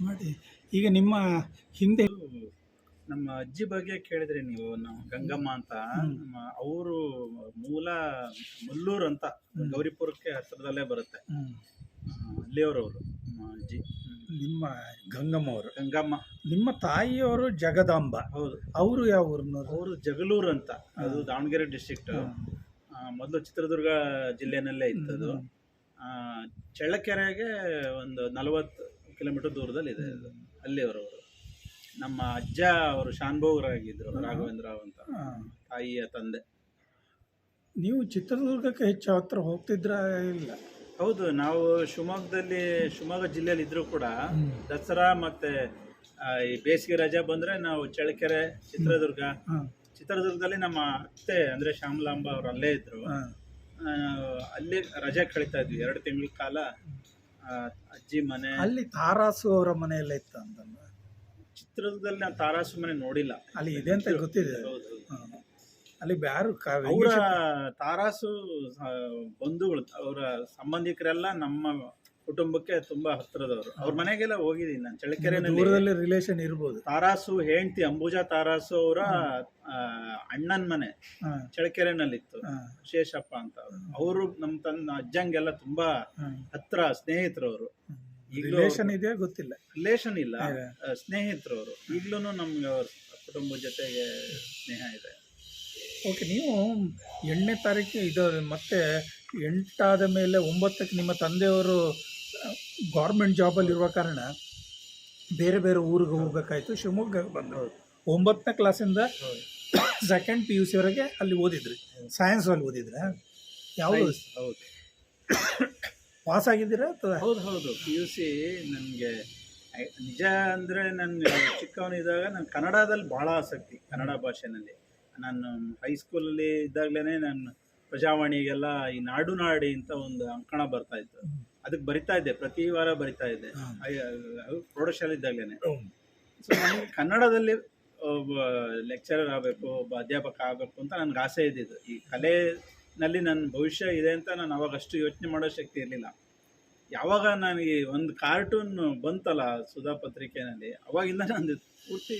ಮಾಡಿ ಈಗ ನಿಮ್ಮ ಹಿಂದೆ ನಮ್ಮ ಅಜ್ಜಿ ಬಗ್ಗೆ ಕೇಳಿದ್ರಿ ನೀವು ನಮ್ಮ ಗಂಗಮ್ಮ ಅಂತ ನಮ್ಮ ಅವರು ಮೂಲ ಮುಲ್ಲೂರು ಅಂತ ಗೌರಿಪುರಕ್ಕೆ ಹತ್ತಿರದಲ್ಲೇ ಬರುತ್ತೆ. ಅಲ್ಲಿಯವರವರು ನಮ್ಮ ಅಜ್ಜಿ. ನಿಮ್ಮ ಗಂಗಮ್ಮ ಅವರು. ಗಂಗಮ್ಮ. ನಿಮ್ಮ ತಾಯಿಯವರು ಜಗದಾಂಬ. ಹೌದು. ಅವರು ಯಾವ ಊರು ಅವರು ಜಗಳೂರು ಅಂತ. ಅದು ದಾವಣಗೆರೆ ಡಿಸ್ಟ್ರಿಕ್ಟ್ ಮೊದಲು ಚಿತ್ರದುರ್ಗ ಜಿಲ್ಲೆನಲ್ಲೇ ಇತ್ತದು ಚಳ್ಳಕೆರೆಗೆ ಒಂದು ನಲವತ್ತು ಕಿಲೋಮೀಟರ್ ದೂರದಲ್ಲಿ ಇದೆ ಅಲ್ಲಿಯವರವರು. ನಮ್ಮ ಅಜ್ಜ ಅವರು ಶಾನ್ಭೋಗರಾಗಿದ್ರು ರಾಘವೇಂದ್ರ ರಾವ್ ಅಂತ. ತಾಯಿಯ ತಂದೆ. ನೀವು ಚಿತ್ರದುರ್ಗಕ್ಕೆ ಹೆಚ್ಚು ಹತ್ರ ಹೋಗ್ತಿದ್ರ ಇಲ್ಲ? ಹೌದು ನಾವು ಶಿವಮೊಗ್ಗದಲ್ಲಿ ಶಿವಮೊಗ್ಗ ಜಿಲ್ಲೆಯಲ್ಲಿ ಇದ್ರೂ ಕೂಡ ದಸರಾ ಮತ್ತೆ ಆ, ಈ ಬೇಸಿಗೆ ರಜಾ ಬಂದ್ರೆ ನಾವು ಚಳ್ಳಕೆರೆ ಚಿತ್ರದುರ್ಗ. ಹಾಂ. ಚಿತ್ರದುರ್ಗದಲ್ಲಿ ನಮ್ಮ ಅತ್ತೆ ಅಂದ್ರೆ ಶ್ಯಾಮಲಾಂಬ ಅವ್ರು ಅಲ್ಲೇ ಇದ್ರು. ಅಲ್ಲೇ ಆ, ಅಲ್ಲಿ ರಜೆ ಕಳೀತಾ ಇದ್ವಿ. ಎರಡು ತಿಂಗಳ ಕಾಲ ಅಜ್ಜಿ ಮನೆ. ಅಲ್ಲಿ ತಾರಾಸು ಅವರ ಮನೆಯಲ್ಲ ಇತ್ತು ಅಂತಂದ. ಚಿತ್ರದುರ್ಗದಲ್ಲಿ ನಾನು ತಾರಾಸು ಮನೆ ನೋಡಿಲ್ಲ. ಅಲ್ಲಿ ಇದೆ ಅಂತ ಗೊತ್ತಿದೆ. ಅಲ್ಲಿ ಯಾರು ಕ- ಅವರ ತಾರಾಸು ಬಂಧುಗಳು ಅವರ ಸಂಬಂಧಿಕರೆಲ್ಲ ನಮ್ಮ ಕುಟುಂಬಕ್ಕೆ ತುಂಬಾ ಹತ್ತಿರದವರು ಅವ್ರ ಮನೆಗೆಲ್ಲ ಹೋಗಿದ್ದೀನಿ ನಾನು. ಚಳ್ಳಕೆರೆನಲ್ಲಿ ದೂರದಲ್ಲಿ ರಿಲೇಷನ್ ಇರ್ಬೋದು. ತಾರಾಸು ಹೆಂಡತಿ ಅಂಬುಜಾ ತಾರಾಸು ಅವರ ಅಣ್ಣನ ಮನೆ ಚಳ್ಳಕೆರೆನಲ್ಲಿತ್ತು. ಶೇಷಪ್ಪ ಅಂತ ಅವರು. ನಮ್ಮ ತನ್ನ ಅಜ್ಜಂಗೆಲ್ಲ ತುಂಬಾ ಹತ್ರ ಸ್ನೇಹಿತರು ಅವರು ರಿಲೇಶನ್ ರಿಲೇಷನ್ ಇದೆಯಾ ಗೊತ್ತಿಲ್ಲ. ರಿಲೇಷನ್ ಇಲ್ಲ. ಸ್ನೇಹಿತರವರು ಸ್ನೇಹಿತರು ಅವರು ಈಗಲೂ ನಮ್ಗೆ ಅವ್ರ ಕುಟುಂಬದ ಜೊತೆಗೆ ಸ್ನೇಹ ಇದೆ. ಓಕೆ ನೀವು ಎಂಟನೇ ತಾರೀಕು ಇದು ಮತ್ತೆ ಎಂಟಾದ ಮೇಲೆ ಒಂಬತ್ತಕ್ಕೆ ನಿಮ್ಮ ತಂದೆಯವರು ಗೌರ್ಮೆಂಟ್ ಜಾಬಲ್ಲಿ ಇರುವ ಕಾರಣ ಬೇರೆ ಬೇರೆ ಊರಿಗೆ ಹೋಗ್ಬೇಕಾಯ್ತು. ಶಿವಮೊಗ್ಗಕ್ಕೆ ಬಂದರು. ಒಂಬತ್ತನೇ ಕ್ಲಾಸಿಂದ ಸೆಕೆಂಡ್ ಪಿ ಯು ಸಿವರೆಗೆ ಅಲ್ಲಿ ಓದಿದ್ರಿ. ಸೈನ್ಸ್ ಅಲ್ಲಿ ಓದಿದ್ರ? ಯಾವುದು? ಹೌದು. ಪಾಸ್ ಆಗಿದ್ದೀರಾ ಅಥವಾ? ಹೌದು ಹೌದು. ಪಿ ಯು ಸಿ ನನಗೆ ನಿಜ ಅಂದರೆ ನನ್ನ ಚಿಕ್ಕವನಿದ್ದಾಗ ನಾನು ಕನ್ನಡದಲ್ಲಿ ಭಾಳ ಆಸಕ್ತಿ ಕನ್ನಡ ಭಾಷೆನಲ್ಲಿ. ನಾನು ಹೈಸ್ಕೂಲಲ್ಲಿ ಇದ್ದಾಗಲೇ ನಾನು ಪ್ರಜಾವಾಣಿಗೆಲ್ಲ ಈ ನಾಡು ನಾಡಿ ಅಂತ ಒಂದು ಅಂಕಣ ಬರ್ತಾ ಇತ್ತು. ಅದಕ್ಕೆ ಬರಿತಾ ಇದ್ದೆ ಪ್ರತಿ ವಾರ ಬರಿತಾ ಇದ್ದೆ. ಪ್ರೌಢಶಾಲೆ ಇದ್ದಾಗಲೇ ಸೊ ನನಗೆ ಕನ್ನಡದಲ್ಲಿ ಒಬ್ಬ ಲೆಕ್ಚರರ್ ಆಗಬೇಕು ಒಬ್ಬ ಅಧ್ಯಾಪಕ ಆಗಬೇಕು ಅಂತ ನನಗೆ ಆಸೆ ಇದ್ದಿದ್ದು. ಈ ಕಲೆನಲ್ಲಿ ನನ್ನ ಭವಿಷ್ಯ ಇದೆ ಅಂತ ನಾನು ಅವಾಗ ಅಷ್ಟು ಯೋಚನೆ ಮಾಡೋ ಶಕ್ತಿ ಇರಲಿಲ್ಲ. ಯಾವಾಗ ನನಗೆ ಒಂದು ಕಾರ್ಟೂನ್ ಬಂತಲ್ಲ ಸುಧಾ ಪತ್ರಿಕೆನಲ್ಲಿ ಅವಾಗಿಂದ ನಂದು ಪೂರ್ತಿ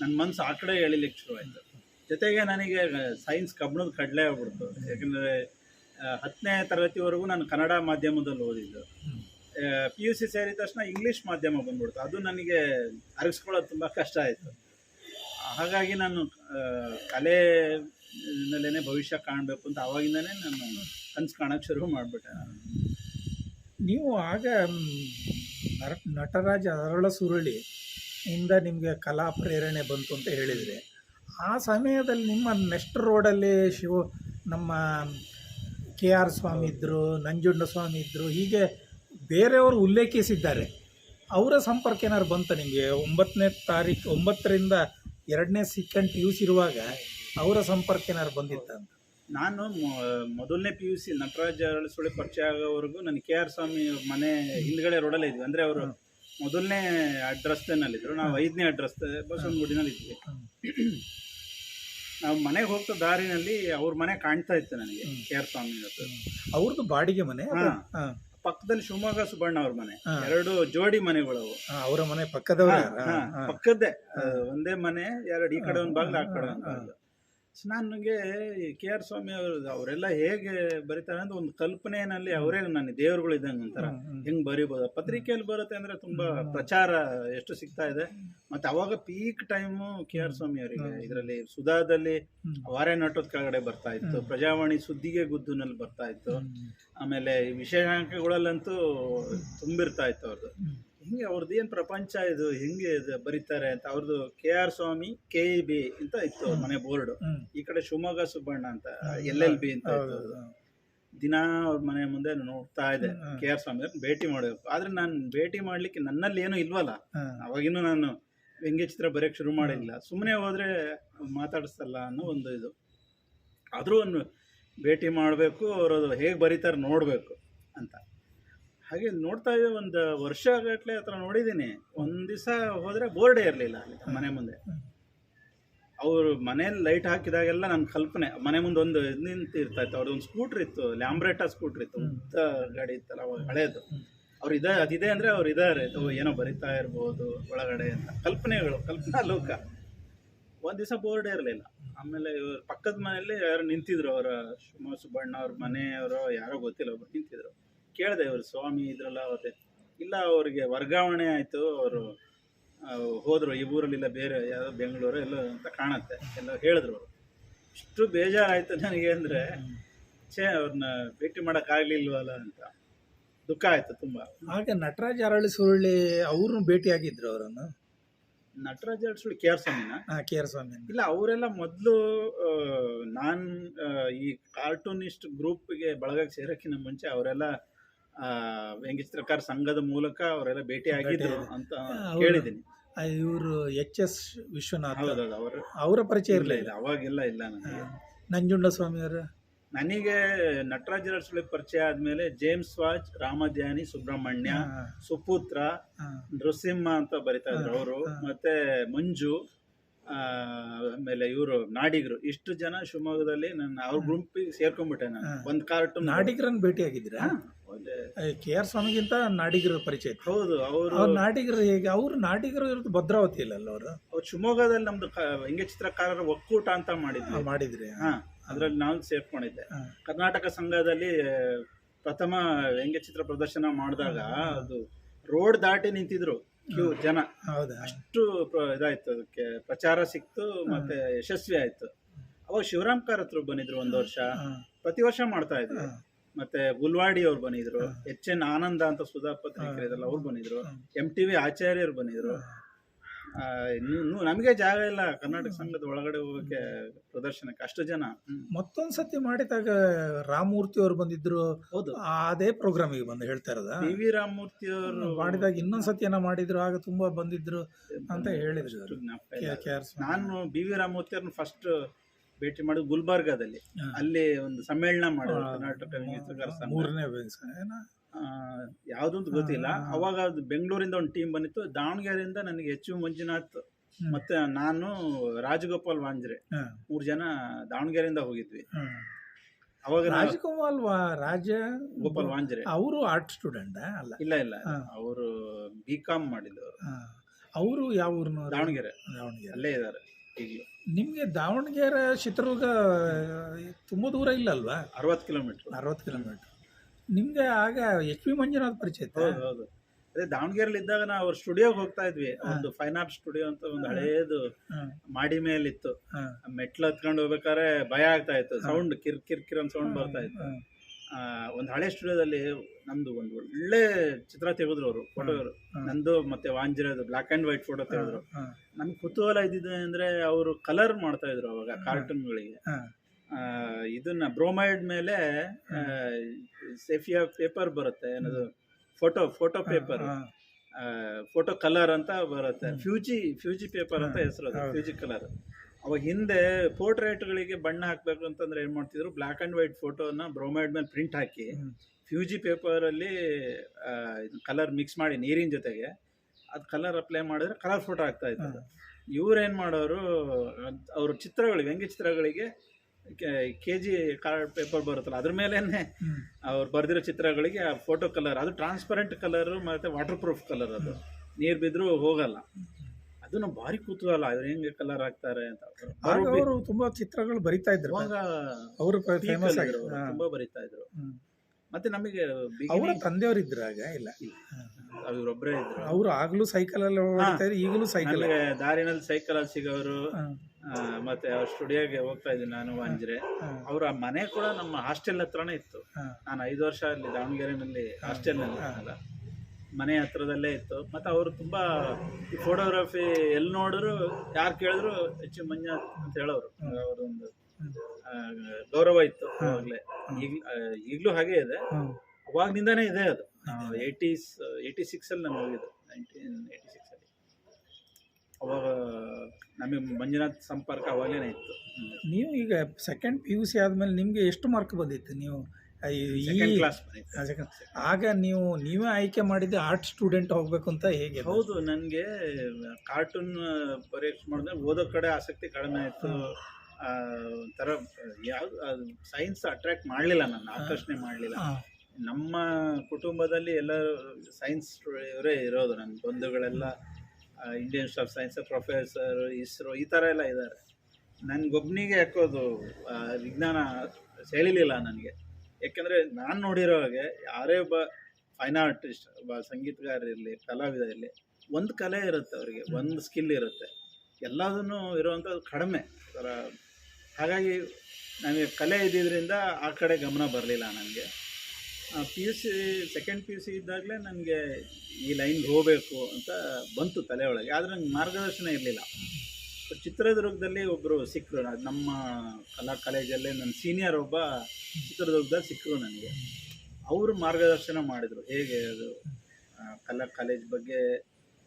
ನನ್ನ ಮನಸ್ಸು ಆ ಕಡೆ ಎಳಿಲಿಕ್ಕೆ ಶುರುವಾಯಿತು. ಜೊತೆಗೆ ನನಗೆ ಸೈನ್ಸ್ ಕಬ್ಬಣದ ಕಡಲೆ ಆಗ್ಬಿಡ್ತು. ಯಾಕಂದರೆ ಹತ್ತನೇ ತರಗತಿವರೆಗೂ ನಾನು ಕನ್ನಡ ಮಾಧ್ಯಮದಲ್ಲಿ ಓದಿದ್ದು. ಪಿ ಯು ಸಿ ಸೇರಿದ ತಕ್ಷಣ ಇಂಗ್ಲೀಷ್ ಮಾಧ್ಯಮ ಬಂದ್ಬಿಡ್ತು. ಅದು ನನಗೆ ಅರಗಿಸ್ಕೊಳ್ಳೋದು ತುಂಬ ಕಷ್ಟ ಆಯಿತು. ಹಾಗಾಗಿ ನಾನು ಕಲೆ ಕಲೆನಲ್ಲೇ ಭವಿಷ್ಯ ಕಾಣಬೇಕು ಅಂತ ಆವಾಗಿಂದನೇ ನಾನು ಕನಸು ಕಾಣೋಕ್ಕೆ ಶುರು ಮಾಡಿಬಿಟ್ಟೆ. ನೀವು ಆಗ ನರ, ನಟರಾಜ ಅರಳ ಸುರುಳಿ ಇಂದ ನಿಮಗೆ ಕಲಾ ಪ್ರೇರಣೆ ಬಂತು ಅಂತ ಹೇಳಿದರೆ, ಆ ಸಮಯದಲ್ಲಿ ನಿಮ್ಮ ನೆಕ್ಸ್ಟ್ ರೋಡಲ್ಲಿ ಶಿವ, ನಮ್ಮ ಕೆ ಆರ್ ಸ್ವಾಮಿ ಇದ್ದರು ನಂಜುಂಡ ಸ್ವಾಮಿ ಇದ್ದರು ಹೀಗೆ ಬೇರೆಯವರು ಉಲ್ಲೇಖಿಸಿದ್ದಾರೆ. ಅವರ ಸಂಪರ್ಕ ಏನಾದ್ರು ಬಂತ ನಿಮಗೆ? ಒಂಬತ್ತನೇ ತಾರೀಕು ಒಂಬತ್ತರಿಂದ ಎರಡನೇ ಸೆಕೆಂಡ್ ಪಿ ಯು ಸಿ ಇರುವಾಗ ಅವರ ಸಂಪರ್ಕ ಏನಾದ್ರು ಬಂದಿತ್ತ ಅಂತ? ನಾನು ಮೊ- ಮೊದಲನೇ P U C Nataraja Aralasuli ಪರಿಚಯ ಆಗೋವರೆಗೂ ನನಗೆ ಕೆ ಆರ್ ಸ್ವಾಮಿ ಮನೆ ಹಿಂದ್ಗಡೆ ರೋಡಲ್ಲೇ ಇದ್ವಿ. ಅಂದರೆ ಅವರು ಮೊದಲನೇ ಅಡ್ರೆಸ್ನಲ್ಲಿದ್ದರು ನಾವು ಐದನೇ ಅಡ್ರೆಸ್ ಬಸವನಗುಡಿನಲ್ಲಿ ಇದ್ವಿ ನಾವು ಮನೆಗೆ ಹೋಗ್ತಾ ದಾರಿನಲ್ಲಿ ಅವ್ರ ಮನೆ ಕಾಣ್ತಾ ಇತ್ತು ನನಗೆ ಕೆ ಆರ್ ಸ್ವಾಮಿ ಅವ್ರದ್ದು. ಅವ್ರದ್ದು ಬಾಡಿಗೆ ಮನೆ ಹಾ. ಪಕ್ಕದಲ್ಲಿ ಶಿವಮೊಗ್ಗ ಸುಬ್ಬಣ್ಣ ಅವ್ರ ಮನೆ. ಹಾ. ಎರಡು ಜೋಡಿ ಮನೆಗಳು ಅವು ಅವರ ಮನೆ ಪಕ್ಕದವರ ಹಾ, ಪಕ್ಕದ್ದೇ. ಆ, ಒಂದೇ ಮನೆ ಎರಡು ಈ ಕಡೆ ಒಂದು ಬಾಗಿಲು ಆ ಕಡೆ ಒಂದು ಬಾಗಿಲು. ನನಗೆ ಕೆ ಆರ್ ಸ್ವಾಮಿ ಅವರು ಅವರೆಲ್ಲ ಹೇಗೆ ಬರೀತಾರೆ ಅಂದ್ರೆ ಒಂದು ಕಲ್ಪನೆಯಲ್ಲಿ ಅವರೇ ನನ್ನ ದೇವರುಗಳು ಇದ್ದಂಗೆ ಅಂತಾರ. ಹೆಂಗ್ ಬರಿಬೋದು? ಪತ್ರಿಕೆಯಲ್ಲಿ ಬರುತ್ತೆ ಅಂದ್ರೆ ತುಂಬಾ ಪ್ರಚಾರ ಎಷ್ಟು ಸಿಗ್ತಾ ಇದೆ. ಮತ್ತೆ ಅವಾಗ peak time K R Swamy ಅವರಿಗೆ ಇದರಲ್ಲಿ ಸುಧಾದಲ್ಲಿ ವಾರೆ ನಾಟೋದ್ ಕೆಳಗಡೆ ಬರ್ತಾ ಇತ್ತು. ಪ್ರಜಾವಾಣಿ ಸುದ್ದಿಗೆ ಗುದ್ದುನಲ್ಲಿ ಬರ್ತಾ ಇತ್ತು. ಆಮೇಲೆ ಈ ವಿಷಯಾಂಕಗಳಲ್ಲಂತೂ ತುಂಬಿರ್ತಾ ಇತ್ತು ಅವ್ರದ್ದು ಹಿಂಗೆ ಅವ್ರದ್ದು ಏನು ಪ್ರಪಂಚ ಇದು ಹೆಂಗೆ ಇದು ಬರೀತಾರೆ ಅಂತ ಅವ್ರದ್ದು K R Swamy K E B ಅಂತ ಇತ್ತು ಅವ್ರ ಮನೆ ಬೋರ್ಡ್. ಈ ಕಡೆ ಶಿವಮೊಗ್ಗ ಸುಬ್ಬಣ್ಣ ಅಂತ ಎಲ್ ಎಲ್ ಬಿ ಅಂತ ಇತ್ತು. ದಿನ ಅವ್ರ ಮನೆ ಮುಂದೆ ನೋಡ್ತಾ ಇದೆ ಕೆ ಆರ್ ಸ್ವಾಮಿ ಭೇಟಿ ಮಾಡಬೇಕು. ಆದ್ರೆ ನಾನು ಭೇಟಿ ಮಾಡ್ಲಿಕ್ಕೆ ನನ್ನಲ್ಲಿ ಏನು ಇಲ್ವಲ್ಲ. ಅವಾಗಿನ್ನೂ ನಾನು ವ್ಯಂಗ್ಯ ಚಿತ್ರ ಬರೆಯಕ್ಕೆ ಶುರು ಮಾಡಿಲ್ಲ ಸುಮ್ಮನೆ ಹೋದ್ರೆ ಮಾತಾಡಿಸಲ್ಲ ಅನ್ನೋ ಒಂದು ಇದು. ಆದರೂ ಒಂದು ಭೇಟಿ ಮಾಡಬೇಕು ಅವರು ಹೇಗೆ ಬರೀತಾರೆ ನೋಡಬೇಕು ಅಂತ. ಹಾಗೆ ನೋಡ್ತಾ ಇದ್ದೆ, ಒಂದು ವರ್ಷ ಗಟ್ಟಲೆ ಹತ್ರ ನೋಡಿದ್ದೀನಿ. ಒಂದು ದಿವಸ ಹೋದರೆ ಬೋರ್ಡೇ ಇರಲಿಲ್ಲ ಅಲ್ಲಿ ಮನೆ ಮುಂದೆ. ಅವರು ಮನೇಲಿ ಲೈಟ್ ಹಾಕಿದಾಗೆಲ್ಲ ನನ್ನ ಕಲ್ಪನೆ. ಮನೆ ಮುಂದೆ ಒಂದು ಇದು ನಿಂತು ಇರ್ತಾ ಇತ್ತು ಅವ್ರದ್ದು ಒಂದು ಸ್ಕೂಟ್ರ್ ಇತ್ತು ಲ್ಯಾಂಬ್ರೇಟಾ ಸ್ಕೂಟ್ರ್ ಇತ್ತು. ಉದ್ದ ಗಾಡಿ ಇತ್ತಲ್ಲ, ಅವಾಗ ಹಳೇದು. ಅವ್ರು ಇದೆ ಅದಿದೆ ಅಂದರೆ ಅವ್ರು ಇದ್ದಾರೆ ಏನೋ ಬರಿತಾ ಇರ್ಬೋದು ಒಳಗಡೆ ಅಂತ. ಕಲ್ಪನೆಗಳು, ಕಲ್ಪನಾ ಲೋಕ. ಒಂದು ದಿವಸ ಬೋರ್ಡೇ ಇರಲಿಲ್ಲ. ಆಮೇಲೆ ಇವ್ರ ಪಕ್ಕದ ಮನೆಯಲ್ಲಿ ಯಾರು ನಿಂತಿದ್ರು. ಅವರ ಶಿವಮೊಗ್ಗ ಸುಬ್ಬಣ್ಣ ಅವ್ರ ಮನೆಯವರು ಯಾರೋ ಗೊತ್ತಿಲ್ಲ, ಒಬ್ರು ನಿಂತಿದ್ರು. ಕೇಳಿದೆ ಇವರು ಸ್ವಾಮಿ ಇದ್ರಲ್ಲ ಅವತ್ತೆ ಇಲ್ಲ ಅವರಿಗೆ ವರ್ಗಾವಣೆ ಆಯಿತು ಅವರು ಹೋದರು. ಈ ಊರಲ್ಲಿಲ್ಲ ಬೇರೆ ಯಾವುದೋ ಬೆಂಗಳೂರು ಎಲ್ಲ ಅಂತ ಕಾಣತ್ತೆ. ಎಲ್ಲ ಹೇಳಿದ್ರು ಅವರು. ಇಷ್ಟು ಬೇಜಾರಾಯಿತು ನನಗೆ ಅಂದರೆ ಛೇ ಅವ್ರನ್ನ ಭೇಟಿ ಮಾಡೋಕ್ಕಾಗಲಿಲ್ವಲ್ಲ ಅಂತ. ದುಃಖ ಆಯಿತು ತುಂಬ. ಹಾಗೆ ನಟರಾಜ್ ಅರಳಿ ಸುರುಳಿ ಅವ್ರನ್ನ ಭೇಟಿಯಾಗಿದ್ರು ಅವರನ್ನು? ನಟರಾಜ್ ಅರಸುಳ್ಳಿ ಕೆ ಆರ್ ಸ್ವಾಮಿನ? K R Swamy. ಇಲ್ಲ ಅವರೆಲ್ಲ ಮೊದಲು ನಾನು ಈ ಕಾರ್ಟೂನಿಸ್ಟ್ ಗ್ರೂಪ್ಗೆ ಬಳಗಕ್ಕೆ ಸೇರೋಕ್ಕಿಂತ ಮುಂಚೆ ಅವರೆಲ್ಲ ವ್ಯಂಗ್ಯಚಿತ್ರಕಾರ ಸಂಘದ ಮೂಲಕ ಅವರೆಲ್ಲ ಭೇಟಿ ಆಗಿದ್ರು ಅಂತ ಕೇಳಿದ್ದೀನಿ. ಇವರು ಎಚ್ ಎಸ್ ವಿಶ್ವನಾಥ್. ಅವರ ಅವರು ಪರಿಚಯ ಇಲ್ಲ ಇರಲಿಲ್ಲ. ಅವಾಗೆಲ್ಲ ಇಲ್ಲ ನನಗೆ. ನಂಜುಂಡ ಸ್ವಾಮಿ ಅವರ ನನಗೆ ನಟರಾಜ ಅರಸುಳಿ ಪರಿಚಯ ಆದ್ಮೇಲೆ ಜೇಮ್ಸ್ ವಾಜ್ ರಾಮಧ್ಯಾನಿ ಸುಬ್ರಹ್ಮಣ್ಯ ಸುಪುತ್ರ ನೃಸಿಂಹ ಅಂತ ಬರಿತಾ ಇದ್ರು ಅವರು. ಮತ್ತೆ ಮಂಜು ಆಮೇಲೆ ಇವರು ನಾಡಿಗರು. ಇಷ್ಟು ಜನ ಶಿವಮೊಗ್ಗದಲ್ಲಿ ನನ್ನ ಅವ್ರ ಗುಂಪಿಗೆ ಸೇರ್ಕೊಂಡ್ಬಿಟ್ಟೆ ನಾನು. ಕಾರ್ ಟು ಕಾರ್ಟೂನ್ ಭೇಟಿ ಭೇಟಿಯಾಗಿದ್ರ ಕೆ ಆರ್ ಸ್ವಾಮಿಗಿಂತ ನಾಡಿಗರ ಪರಿಚಯ ಇತ್ತು. ಹೌದು ಅವರು ಅವ್ರು ನಾಡಿಗರು ಹೇಗೆ ಅವ್ರು ನಾಡಿಗರು ಇರೋದು ಭದ್ರಾವತಿ ಇಲ್ಲಲ್ಲ ಅವರು? ಅವ್ರು ಶಿವಮೊಗ್ಗದಲ್ಲಿ ನಮ್ದು ಕ- ವ್ಯಂಗ್ಯ ಚಿತ್ರಕಾರರ ಒಕ್ಕೂಟ ಅಂತ ಮಾಡಿದ್ರು ಮಾಡಿದ್ರಿ ಹಾ ಅದ್ರಲ್ಲಿ ನಾನು ಸೇರ್ಕೊಂಡಿದ್ದೆ. ಹಾ. ಕರ್ನಾಟಕ ಸಂಘದಲ್ಲಿ ಪ್ರಥಮ ವ್ಯಂಗ್ಯ ಚಿತ್ರ ಪ್ರದರ್ಶನ ಮಾಡಿದಾಗ ಅದು ರೋಡ್ ದಾಟಿ ನಿಂತಿದ್ರು ಕ್ಯೂ ಜನ. ಹೌದಾ? ಅಷ್ಟು ಪ್ರ- ಇದಾಯ್ತು ಅದಕ್ಕೆ ಪ್ರಚಾರ ಸಿಕ್ತು ಮತ್ತೆ ಯಶಸ್ವಿ ಆಯ್ತು. ಅವಾಗ ಶಿವರಾಮ್ ಕಾರತ್ರು ಬಂದಿದ್ರು ಒಂದು ವರ್ಷ. ಹಾ. ಪ್ರತಿ ವರ್ಷ ಮಾಡ್ತಾ ಇದ್ರು. ಹಾ. ಮತ್ತೆ ಗುಲ್ವಾಡಿ ಅವ್ರು ಬಂದಿದ್ರು ಎಚ್ ಎನ್ ಆನಂದ ಅಂತ ಸುಧಾ ಪತ್ರಿಕೆಲ್ಲ ಅವ್ರು ಬಂದಿದ್ರು ಎಂ ಟಿ ವಿ ಆಚಾರ್ಯರು ಬಂದಿದ್ರು. ನಮಗೆ ಜಾಗ ಇಲ್ಲ ಕರ್ನಾಟಕ ಸಂಘದ ಒಳಗಡೆ ಹೋಗಕ್ಕೆ ಪ್ರದರ್ಶನಕ್ಕೆ ಅಷ್ಟು ಜನ. ಮತ್ತೊಂದ್ಸತಿ ಮತ್ತೊಂದ್ ಸತಿ ಮಾಡಿದಾಗ ರಾಮಮೂರ್ತಿ ಅವರು ಬಂದಿದ್ರು ಹೌದು. ಅದೇ ಪ್ರೋಗ್ರಾಮಿಗೆ ಬಂದು ಹೇಳ್ತಾ ಇರೋದ? ಪಿ ವಿ ರಾಮಮೂರ್ತಿ ಅವರು ಮಾಡಿದಾಗ ಇನ್ನೊಂದ್ ಸತಿ ಏನೋ ಮಾಡಿದ್ರು ಆಗ ತುಂಬಾ ಬಂದಿದ್ರು ಅಂತ ಹೇಳಿದ್ರು ನಾನು ಬಿ ವಿ ರಾಮಮೂರ್ತಿ ಅವ್ರನ್ನ ಫಸ್ಟ್ ಭೇಟಿ ಮಾಡೋದು ಗುಲ್ಬರ್ಗಾದಲ್ಲಿ. ಅಲ್ಲಿ ಒಂದು ಸಮ್ಮೇಳನ ಮಾಡಿದ್ರು ಹಾ. ಕರ್ನಾಟಕ ಮೂರನೇ ಗೊತ್ತಿಲ್ಲ. ಅವಾಗ ಅದು ಬೆಂಗಳೂರಿಂದ ಒಂದು ಟೀಮ್ ಬಂದಿತ್ತು. ದಾವಣಗೆರೆಯಿಂದ ನನಗೆ ಎಚ್ ಯು ಮಂಜುನಾಥ್ ಮತ್ತೆ ನಾನು ರಾಜಗೋಪಾಲ್ ವಾಂಜ್ರೆ. ಮೂರು ಜನ ದಾವಣಗೆರೆಯಿಂದ ಹೋಗಿದ್ವಿ. ಅವಾಗ ರಾಜಗೋಪಾಲ್ ರಾಜ ಗೋಪಾಲ್ ವಾಂಜ್ರೆ. ಅವರು ಆರ್ಟ್ ಸ್ಟೂಡೆಂಟ್ ಅಲ್ಲ. ಇಲ್ಲ ಇಲ್ಲ. ಅವರು ಬಿ ಕಾಮ್ ಮಾಡಿದ್ರು ಅವರು. ಯಾವ ಊರ್ನ ದಾವಣಗೆರೆ. ದಾವಣಗೆರೆ. ಅಲ್ಲೇ ಇದ್ದಾರೆ. ನಿಮ್ಗೆ ದಾವಣಗೆರೆ ಚಿತ್ರದುರ್ಗ ತುಂಬಾ ದೂರ ಇಲ್ಲ ಅಲ್ವಾ? ಅರವತ್ತು ಕಿಲೋಮೀಟರ್. ಅರವತ್ತು ಕಿಲೋಮೀಟರ್. ನಿಮ್ಗೆ ಆಗ ಎಚ್ ಪಿ ಮಂಜುನಾಥ್ ಪರಿಚಯ ಇತ್ತು? ಹೌದು ಹೌದು. ಅದೇ ದಾವಣಗೆರೆಲಿ ಇದ್ದಾಗ ನಾವು ಅವ್ರ ಸ್ಟುಡಿಯೋಗೆ ಹೋಗ್ತಾ ಇದ್ವಿ. ಒಂದು ಫೈನ್ ಆರ್ಟ್ ಸ್ಟುಡಿಯೋ ಅಂತ ಒಂದು ಹಳೇದು ಮಾಡಿ ಮೇಲಿತ್ತು. ಇತ್ತು ಮೆಟ್ಲು ಹತ್ಕೊಂಡು ಹೋಗ್ಬೇಕಾದ್ರೆ ಭಯ ಆಗ್ತಾ ಇತ್ತು. ಸೌಂಡ್ ಕಿರ್ ಕಿರ್ ಕಿರ್ ಅಂತ ಸೌಂಡ್ ಬರ್ತಾ ಇತ್ತು. ಒಂದು ಹಳೆ ಸ್ಟುಡಿಯೋದಲ್ಲಿ ನಮ್ದು ಒಂದು ಒಳ್ಳೆ ಚಿತ್ರ ತೆಗೆದ್ರು ಅವರು ಫೋಟೋಗ್ರು ನಂದು ಮತ್ತೆ ವಾಂಜಿರೋದು ಬ್ಲಾಕ್ ಅಂಡ್ ವೈಟ್ ಫೋಟೋ ತೆಗೆದ್ರು. ನಮ್ಗೆ ಕುತೂಹಲ ಇದ್ದಿದ್ದು ಅಂದ್ರೆ ಅವರು ಕಲರ್ ಮಾಡ್ತಾ ಇದ್ರು ಅವಾಗ ಕಾರ್ಟೂನ್ಗಳಿಗೆ ಇದನ್ನ ಬ್ರೋಮೈಡ್ ಮೇಲೆ ಸೆಫಿಯಾ ಪೇಪರ್ ಬರುತ್ತೆ ಏನದು photo photo paper photo colour ಅಂತ ಬರುತ್ತೆ. ಫ್ಯೂಜಿ ಫ್ಯೂಜಿ ಪೇಪರ್ ಅಂತ ಹೆಸರು ಅದು ಫ್ಯೂಜಿ ಕಲರ್ ಅವಾಗ ಹಿಂದೆ ಪೋರ್ಟ್ರೇಟ್ಗಳಿಗೆ ಬಣ್ಣ ಹಾಕಬೇಕು ಅಂತಂದ್ರೆ ಏನು ಮಾಡ್ತಿದ್ರು? ಬ್ಲಾಕ್ ಆ್ಯಂಡ್ ವೈಟ್ ಫೋಟೋನ ಬ್ರೋಮೈಡ್ ಮೇಲೆ ಪ್ರಿಂಟ್ ಹಾಕಿ. ಫ್ಯೂಜಿ ಪೇಪರಲ್ಲಿ ಕಲರ್ ಮಿಕ್ಸ್ ಮಾಡಿ ನೀರಿನ ಜೊತೆಗೆ ಅದು ಕಲರ್ ಅಪ್ಲೈ ಮಾಡಿದ್ರೆ ಕಲರ್ ಫೋಟೋ ಆಗ್ತಾ ಇತ್ತು ಇವ್ರೇನು ಮಾಡೋರು ಅವ್ರ ಚಿತ್ರಗಳಿಗೆ ವ್ಯಂಗ್ಯ ಚಿತ್ರಗಳಿಗೆ ಕೆ ಜಿ ಕಾರ್ಡ್ ಪೇಪರ್ ಬರುತ್ತಲ್ಲ ಅದ್ರ ಮೇಲೇನೆ ಹ್ಮ್. ಅವ್ರು ಬರ್ದಿರೋ ಚಿತ್ರಗಳಿಗೆ ಆ ಫೋಟೋ ಕಲರ್ ಅದು ಟ್ರಾನ್ಸ್ಪರೆಂಟ್ ಕಲರ್ ಮತ್ತೆ ವಾಟರ್ ಪ್ರೂಫ್ ಕಲರ್ ಅದು ನೀರು ಬಿದ್ದರೂ ಹೋಗಲ್ಲ. ಅದನ್ನ ಭಾರಿ ಕುತೂಹಲ ಅವ್ರು ಹೆಂಗೆ ಕಲರ್ ಹಾಕ್ತಾರೆ ಅಂತ. ಆಗ ಅವರು ತುಂಬಾ ಚಿತ್ರಗಳು ಬರಿತಾ ಇದ್ರು. ಅವಾಗ ಅವರು ಫೇಮಸ್ ಆಗಿರೋ. ತುಂಬಾ ಬರಿತಾ ಇದ್ರು. ಮತ್ತೆ ನಮಗೆ ಅವರ ತಂದೆಯವರು ಇದ್ರು ಆಗ ಇಲ್ಲ. ಅವ್ರೊಬ್ಬರೇ ಇದ್ರು. ಅವರು ಆಗ್ಲೂ ಸೈಕಲ್ ಅಲ್ಲಿ ಓಡ್ತಾ ಇದ್ರು ಈಗಲೂ ಸೈಕಲ್ ದಾರಿನಲ್ಲಿ ಸೈಕಲ್ ಅಲ್ಲಿ ಸಿಗೋರು. ಮತ್ತೆ ಅವ್ರ ಸ್ಟುಡಿಯೋಗೆ ಹೋಗ್ತಾ ಇದ್ದೀನಿ ನಾನು ಅಂಜ್ರೆ. ಅವ್ರ ಮನೆ ಕೂಡ ನಮ್ಮ ಹಾಸ್ಟೆಲ್ ಹತ್ರನೇ ಇತ್ತು. ನಾನು ಐದು ವರ್ಷ ಅಲ್ಲಿ ದಾವಣಗೆರೆನಲ್ಲಿ ಹಾಸ್ಟೆಲ್ನಲ್ಲಿ ಮನೆ ಹತ್ರದಲ್ಲೇ ಇತ್ತು. ಮತ್ತು ಅವರು ತುಂಬ ಈ ಫೋಟೋಗ್ರಫಿ ಎಲ್ಲಿ ನೋಡಿದ್ರು, ಯಾರು ಕೇಳಿದ್ರು ಹೆಚ್ಚು ಮಂಜುನಾಥ್ ಅಂತ ಹೇಳೋರು. ಅವರೊಂದು ಒಂದು ಗೌರವ ಇತ್ತು ಆಗಲೇ ಈಗ ಈಗಲೂ ಹಾಗೆ ಇದೆ. ಅವಾಗ್ನಿಂದಾನೇ ಇದೆ ಅದು. ಏಯ್ಟೀಸ್ ಏಯ್ಟಿ ಸಿಕ್ಸಲ್ಲಿ ನಾನು ಹೋಗಿದ್ದು ನೈನ್ಟೀನ್ ಏಯ್ಟಿ ಸಿಕ್ಸಲ್ಲಿ ಅವಾಗ ನಮಗೆ ಮಂಜುನಾಥ್ ಸಂಪರ್ಕ ಅವಾಗಲೇ ಇತ್ತು. ನೀವು ಈಗ ಸೆಕೆಂಡ್ ಪಿ ಯು ಸಿ ಆದಮೇಲೆ ನಿಮಗೆ ಎಷ್ಟು ಮಾರ್ಕ್ ಬಂದಿತ್ತು? ನೀವು ಆಗ ನೀವು ನೀವೇ ಆಯ್ಕೆ ಮಾಡಿದ್ದು ಆರ್ಟ್ ಸ್ಟೂಡೆಂಟ್ ಹೋಗ್ಬೇಕು ಅಂತ ಹೇಗೆ ಹೌದು ನನಗೆ ಕಾರ್ಟೂನ್ ಪರೀಕ್ಷೆ ಮಾಡಿದ್ರೆ ಓದೋ ಕಡೆ ಆಸಕ್ತಿ ಕಡಿಮೆ ಆಯಿತು. ಒಂಥರ ಯಾವ ಸೈನ್ಸ್ ಅಟ್ರಾಕ್ಟ್ ಮಾಡಲಿಲ್ಲ ನನ್ನ ಆಕರ್ಷಣೆ ಮಾಡಲಿಲ್ಲ. ನಮ್ಮ ಕುಟುಂಬದಲ್ಲಿ ಎಲ್ಲರೂ ಸೈನ್ಸ್ ಇವರೇ ಇರೋದು ನನ್ನ ಬಂಧುಗಳೆಲ್ಲ. Indian staff of science professor ISRO ಈ ಥರ ಎಲ್ಲ ಇದ್ದಾರೆ. ನನಗೊಬ್ಬನಿಗೆ ಯಾಕೋದು ವಿಜ್ಞಾನ ಸೆಳಿಲಿಲ್ಲ ನನಗೆ. ಯಾಕೆಂದರೆ ನಾನು ನೋಡಿರೋ ಹಾಗೆ ಯಾರೇ ಒಬ್ಬ ಫೈನ್ ಆರ್ಟಿಸ್ಟ್ ಒಬ್ಬ ಸಂಗೀತಗಾರ ಇರಲಿ ಕಲಾವಿದ ಇರಲಿ ಒಂದು ಕಲೆ ಇರುತ್ತೆ ಅವರಿಗೆ ಒಂದು ಸ್ಕಿಲ್ ಇರುತ್ತೆ. ಎಲ್ಲದನ್ನು ಇರುವಂಥದ್ದು ಕಡಿಮೆ. ಹಾಗಾಗಿ ನನಗೆ ಕಲೆ ಇದ್ದಿದ್ದರಿಂದ ಆ ಕಡೆ ಗಮನ ಬರಲಿಲ್ಲ ನನಗೆ P U C second P U C ಇದ್ದಾಗಲೇ ನನಗೆ ಈ ಲೈನ್ಗೆ ಹೋಗಬೇಕು ಅಂತ ಬಂತು ತಲೆ ಒಳಗೆ. ಆದರೆ ನನಗೆ ಮಾರ್ಗದರ್ಶನ ಇರಲಿಲ್ಲ. ಚಿತ್ರದುರ್ಗದಲ್ಲಿ ಒಬ್ಬರು ಸಿಕ್ಕರು. ನಮ್ಮ ಕಲಾ ಕಾಲೇಜಲ್ಲೇ ನನ್ನ ಸೀನಿಯರ್ ಒಬ್ಬ ಚಿತ್ರದುರ್ಗದಲ್ಲಿ ಸಿಕ್ಕರು ನನಗೆ. ಅವರು ಮಾರ್ಗದರ್ಶನ ಮಾಡಿದರು. ಹೇಗೆ ಅದು ಕಲಾ ಕಾಲೇಜ್ ಬಗ್ಗೆ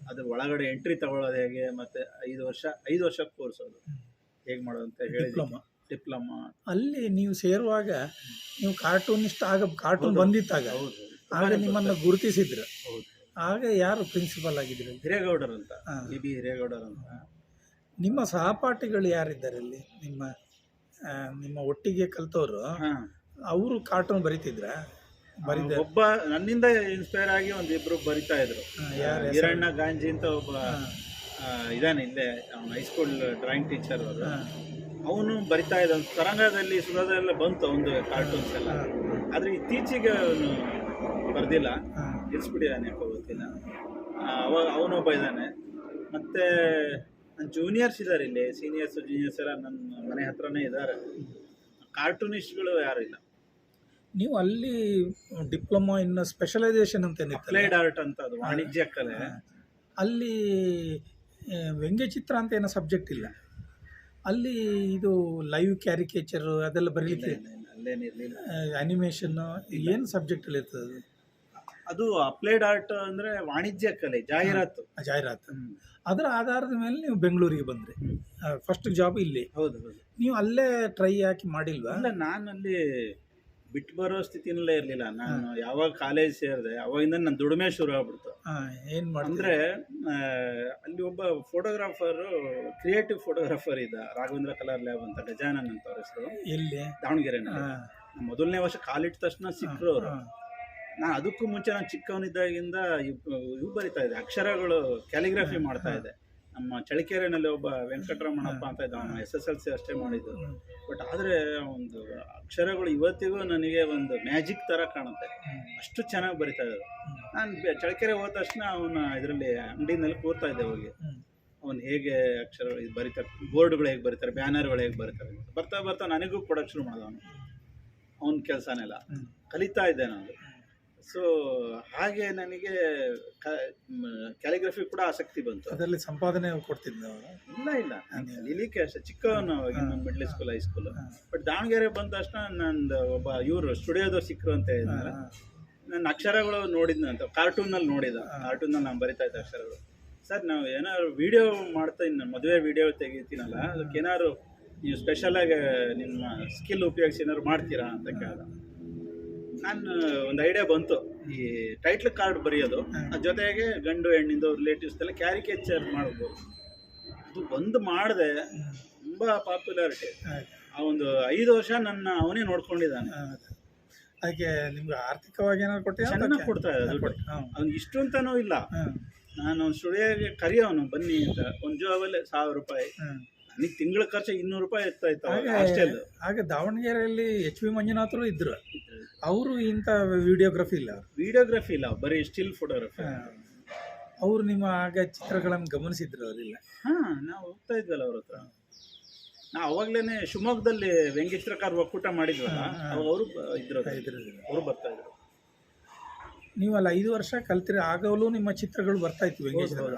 ಅದ್ರ ಒಳಗಡೆ ಎಂಟ್ರಿ ತಗೊಳ್ಳೋದು ಹೇಗೆ ಮತ್ತು ಐದು ವರ್ಷ ಐದು ವರ್ಷ ಕೋರ್ಸ್ ಅದು. ಹೇಗೆ ಮಾಡೋದು ಅಂತ ಹೇಳಿ ಡಿಪ್ಲೊಮಾ. ಡಿಪ್ಲೊಮಾ. ಅಲ್ಲಿ ನೀವು ಸೇರುವಾಗ ನೀವು ಕಾರ್ಟೂನಿಸ್ಟ್ ಆಗ ಕಾರ್ಟೂನ್. ಬಂದಿತ್ತಾಗ. ಹೌದು. ಆಗ ನಿಮ್ಮನ್ನು ಗುರುತಿಸಿದ್ರು. ಹೌದು. ಆಗ ಯಾರು ಪ್ರಿನ್ಸಿಪಲ್ ಆಗಿದ್ರು? ಹಿರೇಗೌಡರು ಅಂತ. ಬಿ ಹಿರೇಗೌಡರು ಅಂತ. ನಿಮ್ಮ ಸಹಪಾಠಿಗಳು ಯಾರಿದ್ದಾರೆ ಅಲ್ಲಿ ನಿಮ್ಮ ಆ, ನಿಮ್ಮ ಒಟ್ಟಿಗೆ ಕಲ್ತವ್ರು ಹಾಂ. ಅವರು ಕಾರ್ಟೂನ್ ಬರೀತಿದ್ರ? ಬರೀದ ಒಬ್ಬ ನನ್ನಿಂದ ಇನ್ಸ್ಪೈರ್ ಆಗಿ ಒಂದ್ ಇಬ್ರು ಬರಿತಾ ಇದ್ರು. ಯಾರು ಯಾರ್ ಹೆಸರು? ಹಿರಣ್ಣ ಗಾಂಜಿ ಅಂತ ಒಬ್ಬ ಆ, ಇದಾನೆ ಇಲ್ಲೇ ಅವನು ಹೈಸ್ಕೂಲ್ ಡ್ರಾಯಿಂಗ್ ಟೀಚರ್ ಅವರು. ಅವನು ಬರಿತಾ ಇದ್ದ ಒಂದು ತರಂಗದಲ್ಲಿ ಸುಧಾದೆಲ್ಲ ಬಂತು ಒಂದು ಕಾರ್ಟೂನ್ಸ್ ಎಲ್ಲ. ಆದ್ರೆ ಇತ್ತೀಚೆಗೆ ಅವನು ಬರ್ದಿಲ್ಲ. ಇರಿಸ್ಬಿಟ್ಟಿದ್ದಾನೆ ಯಾಕೋ ಗೊತ್ತಿಲ್ಲ. ಆ, ಅವ ಅವನೊಬ್ಬ ಇದ್ದಾನೆ ಮತ್ತೆ ನನ್ನ ಜೂನಿಯರ್ಸ್ ಇದ್ದಾರೆ ಇಲ್ಲಿ ಸೀನಿಯರ್ಸ್ ಜೂನಿಯರ್ಸ್ ಎಲ್ಲ ನನ್ನ ಮನೆ ಹತ್ರನೇ ಇದ್ದಾರೆ ಕಾರ್ಟೂನಿಸ್ಟ್ಗಳು ಯಾರು ಇಲ್ಲ. ನೀವು ಅಲ್ಲಿ ಡಿಪ್ಲೊಮಾ ಇನ್ ಸ್ಪೆಷಲೈಸೇಷನ್ ಅಂತ ಅಪ್ಲೈಡ್ ಆರ್ಟ್ ಅಂತ ಅದು ವಾಣಿಜ್ಯ ಕಲೆ. ಅಲ್ಲಿ ವ್ಯಂಗ್ಯಚಿತ್ರ ಅಂತ ಏನೋ ಸಬ್ಜೆಕ್ಟ್ ಇಲ್ಲ. ಅಲ್ಲಿ ಇದು ಲೈವ್ ಕ್ಯಾರಿಕೇಚರ್ ಅದೆಲ್ಲ ಬರೀಲಿಕ್ಕೆ ಅನಿಮೇಷನ್ ಏನು ಸಬ್ಜೆಕ್ಟಲ್ಲಿ ಇರ್ತದೆ ಅದು? ಅದು ಅಪ್ಲೈಡ್ ಆರ್ಟ್ ಅಂದ್ರೆ ವಾಣಿಜ್ಯ ಕಲೆ ಜಾಹೀರಾತು. ಜಾಹೀರಾತು. ಅದರ ಆಧಾರದ ಮೇಲೆ ನೀವು ಬೆಂಗಳೂರಿಗೆ ಬಂದ್ರಿ. ಫಸ್ಟ್ ಜಾಬ್ ಇಲ್ಲಿ. ಹೌದು ಹೌದು. ನೀವು ಅಲ್ಲೇ ಟ್ರೈ ಹಾಕಿ ಮಾಡಿಲ್ವಾ? ಅಲ್ಲ ನಾನು ಅಲ್ಲಿ ಬಿಟ್ಟು ಬರೋ ಸ್ಥಿತಿನಲ್ಲೇ ಇರಲಿಲ್ಲ. ನಾನು ಯಾವಾಗ ಕಾಲೇಜ್ ಸೇರಿದೆ ಅವಾಗಿಂದ ನನ್ನ ದುಡಿಮೆ ಶುರು ಆಗ್ಬಿಡ್ತು. ಏನು ಮಾಡಿದ್ರೆ ಅಂದ್ರೆ ಅಲ್ಲಿ ಒಬ್ಬ ಫೋಟೋಗ್ರಾಫರು ಕ್ರಿಯೇಟಿವ್ ಫೋಟೋಗ್ರಾಫರ್ ಇದ್ದ ರಾಘವೇಂದ್ರ ಕಲರ್ ಲ್ಯಾಬ್ ಅಂತ ಗಜಾನನ್ ಅಂತ ಅವ್ರ ಹೆಸರು. ಎಲ್ಲಿ? ದಾವಣಗೆರೆ ಮೊದಲನೇ ವರ್ಷ ಕಾಲಿಟ್ಟ ತಕ್ಷಣ ಸಿಕ್ಕರು ಅವರು ನಾನು ಅದಕ್ಕೂ ಮುಂಚೆ ನಾನು ಚಿಕ್ಕವನಿದ್ದಾಗಿಂದ ಇವ್- ಇವು ಬರಿತಾ ಇದ್ದೆ. ಅಕ್ಷರಗಳು ಕ್ಯಾಲಿಗ್ರಫಿ ಮಾಡ್ತಾ ಇದ್ದೆ. ನಮ್ಮ ಚಳಿಕೆರೆನಲ್ಲಿ ಒಬ್ಬ ವೆಂಕಟರಮಣಪ್ಪ ಅಂತ ಇದ್ದ ಅವನು ಎಸ್ ಎಸ್ ಎಲ್ ಸಿ ಅಷ್ಟೇ ಮಾಡಿದ್ದು. ಬಟ್ ಆದರೆ ಒಂದು ಅಕ್ಷರಗಳು ಇವತ್ತಿಗೂ ನನಗೆ ಒಂದು ಮ್ಯಾಜಿಕ್ ಥರ ಕಾಣುತ್ತೆ. ಅಷ್ಟು ಚೆನ್ನಾಗಿ ಬರಿತಾ ಇದ್ದರು ನಾನು ಚಳಿಕೆರೆ ಹೋದ ತಕ್ಷಣ ಅವನ ಇದರಲ್ಲಿ ಅಂಗಡಿನಲ್ಲಿ ಕೂರ್ತಾ ಇದ್ದೆ ಹೋಗಿ. ಅವನು ಹೇಗೆ ಅಕ್ಷರ ಇದು ಬರೀತಾರೆ ಬೋರ್ಡ್ಗಳು ಹೇಗೆ ಬರೀತಾರೆ ಬ್ಯಾನರ್ಗಳು ಹೇಗೆ ಬರೀತಾರೆ ಬರ್ತಾ ಬರ್ತಾ ನನಗೂ ಕೊಡೋಕೆ ಶುರು ಮಾಡಿದ ಅವನು ಅವನ ಕೆಲಸನೆಲ್ಲ. ಕಲಿತಾ ಇದ್ದೆ ನಾನು. ಸೊ ಹಾಗೆ ನನಗೆ ಕ್ಯಾಲಿಗ್ರಫಿ ಕೂಡ ಆಸಕ್ತಿ ಬಂತು. ಅದರಲ್ಲಿ ಸಂಪಾದನೆ ಕೊಡ್ತಿದ್ದೆ ಇಲ್ಲ ಇಲ್ಲ. ನಾನು ಕಲೀಲಿಕ್ಕೆ ಅಷ್ಟೇ. ಚಿಕ್ಕವನವಾಗಿ ಅವಾಗ middle school high school but Davangere ಬಂದ ತಕ್ಷಣ ನಂದು ಒಬ್ಬ ಇವರು ಸ್ಟುಡಿಯೋದವ್ರು ಸಿಕ್ಕರು ಅಂತ ಹೇಳಿದ್ರೆ ನನ್ನ ಅಕ್ಷರಗಳು ನೋಡಿದ್ನ ಅಂತ ಕಾರ್ಟೂನಲ್ಲಿ ನೋಡಿದ ಕಾರ್ಟೂನಲ್ಲಿ ನಾನು ಬರಿತಾ ಇದ್ದೆ ಅಕ್ಷರಗಳು. ಸರ್ ನಾವು ಏನಾದ್ರು ವಿಡಿಯೋ ಮಾಡ್ತಾ ಇನ್ನು ಮದುವೆ ವಿಡಿಯೋ ತೆಗಿತೀನಲ್ಲ ಅದಕ್ಕೆ ಏನಾದ್ರು ನೀವು ಸ್ಪೆಷಲಾಗಿ ನಿಮ್ಮ ಸ್ಕಿಲ್ ಉಪಯೋಗಿಸಿ ಏನಾದ್ರು ಮಾಡ್ತೀರಾ ಅಂತ ಕೇಳ್ದ. ನಾನು ಒಂದು ಐಡಿಯಾ ಬಂತು. ಈ ಟೈಟ್ಲ್ ಕಾರ್ಡ್ ಬರೆಯೋದು. ಅದ್ರ ಜೊತೆಗೆ ಗಂಡು ಹೆಣ್ಣಿಂದು ರಿಲೇಟಿವ್ಸ್ ಎಲ್ಲ ಕ್ಯಾರಿಕೇಚರ್ ಮಾಡ್ಬೋದು. ಅದು ಒಂದು ಮಾಡಿದೆ ತುಂಬ ಪಾಪ್ಯುಲಾರಿಟಿ ಆ ಒಂದು ಐದು ವರ್ಷ ನನ್ನ ಅವನೇ ನೋಡ್ಕೊಂಡಿದ್ದಾನೆ. ಅದಕ್ಕೆ ನಿಮ್ಗೆ ಆರ್ಥಿಕವಾಗಿ ಏನಾದ್ರು ಕೊಟ್ಟೆ ಚೆನ್ನಾಗಿ ಕೊಡ್ತಾ ಇದ್ದ ಅವ್ನು ಅವ್ನಿಗೆ ಇಷ್ಟು ಅಂತನೂ ಇಲ್ಲ. ನಾನು ಸ್ಟುಡಿಯೋಗೆ ಕರೆಯೋನು ಬನ್ನಿ ಅಂತ. ಒಂದು ಜಾಬಲ್ಲೇ ಸಾವಿರ ರೂಪಾಯಿ. ನನಗೆ ತಿಂಗಳ ಖರ್ಚು ಇನ್ನೂರು ರೂಪಾಯಿ ಇರ್ತಾ ಇತ್ತು ಹಾಗೆ ದಾವಣಗೆರೆಯಲ್ಲಿ ಎಚ್ ವಿ ಮಂಜುನಾಥರು ಇದ್ರು. ಅವರು ಇಂಥ ವಿಡಿಯೋಗ್ರಫಿ ಇಲ್ಲ. ವಿಡಿಯೋಗ್ರಫಿ ಇಲ್ಲ ಬರೀ ಸ್ಟಿಲ್ ಫೋಟೋಗ್ರಫಿ ಅವರು ನಿಮ್ಮ ಆಗ ಚಿತ್ರಗಳನ್ನು ಗಮನಿಸಿದ್ರು ಅವರಿಲ್ಲ ಹಾಂ ನಾವು ಹೋಗ್ತಾ ಇದ್ವಲ್ಲ ಅವ್ರ ಹತ್ರ. ನಾ ಅವಾಗ್ಲೇನೆ ಶಿವಮೊಗ್ಗದಲ್ಲಿ ವ್ಯಂಗ್ಯ ಚಿತ್ರಕಾರ ಒಕ್ಕೂಟ ಮಾಡಿದ್ವಲ್ಲ ಅವರು ಅವರು ಇದ್ರು ಅವರು ಬರ್ತಾ ಇದ್ರು. ನೀವು ಅಲ್ಲಿ ಐದು ವರ್ಷ ಕಲ್ತಿರಿ ಆಗಲೂ ನಿಮ್ಮ ಚಿತ್ರಗಳು ಬರ್ತಾ ಇತ್ತು.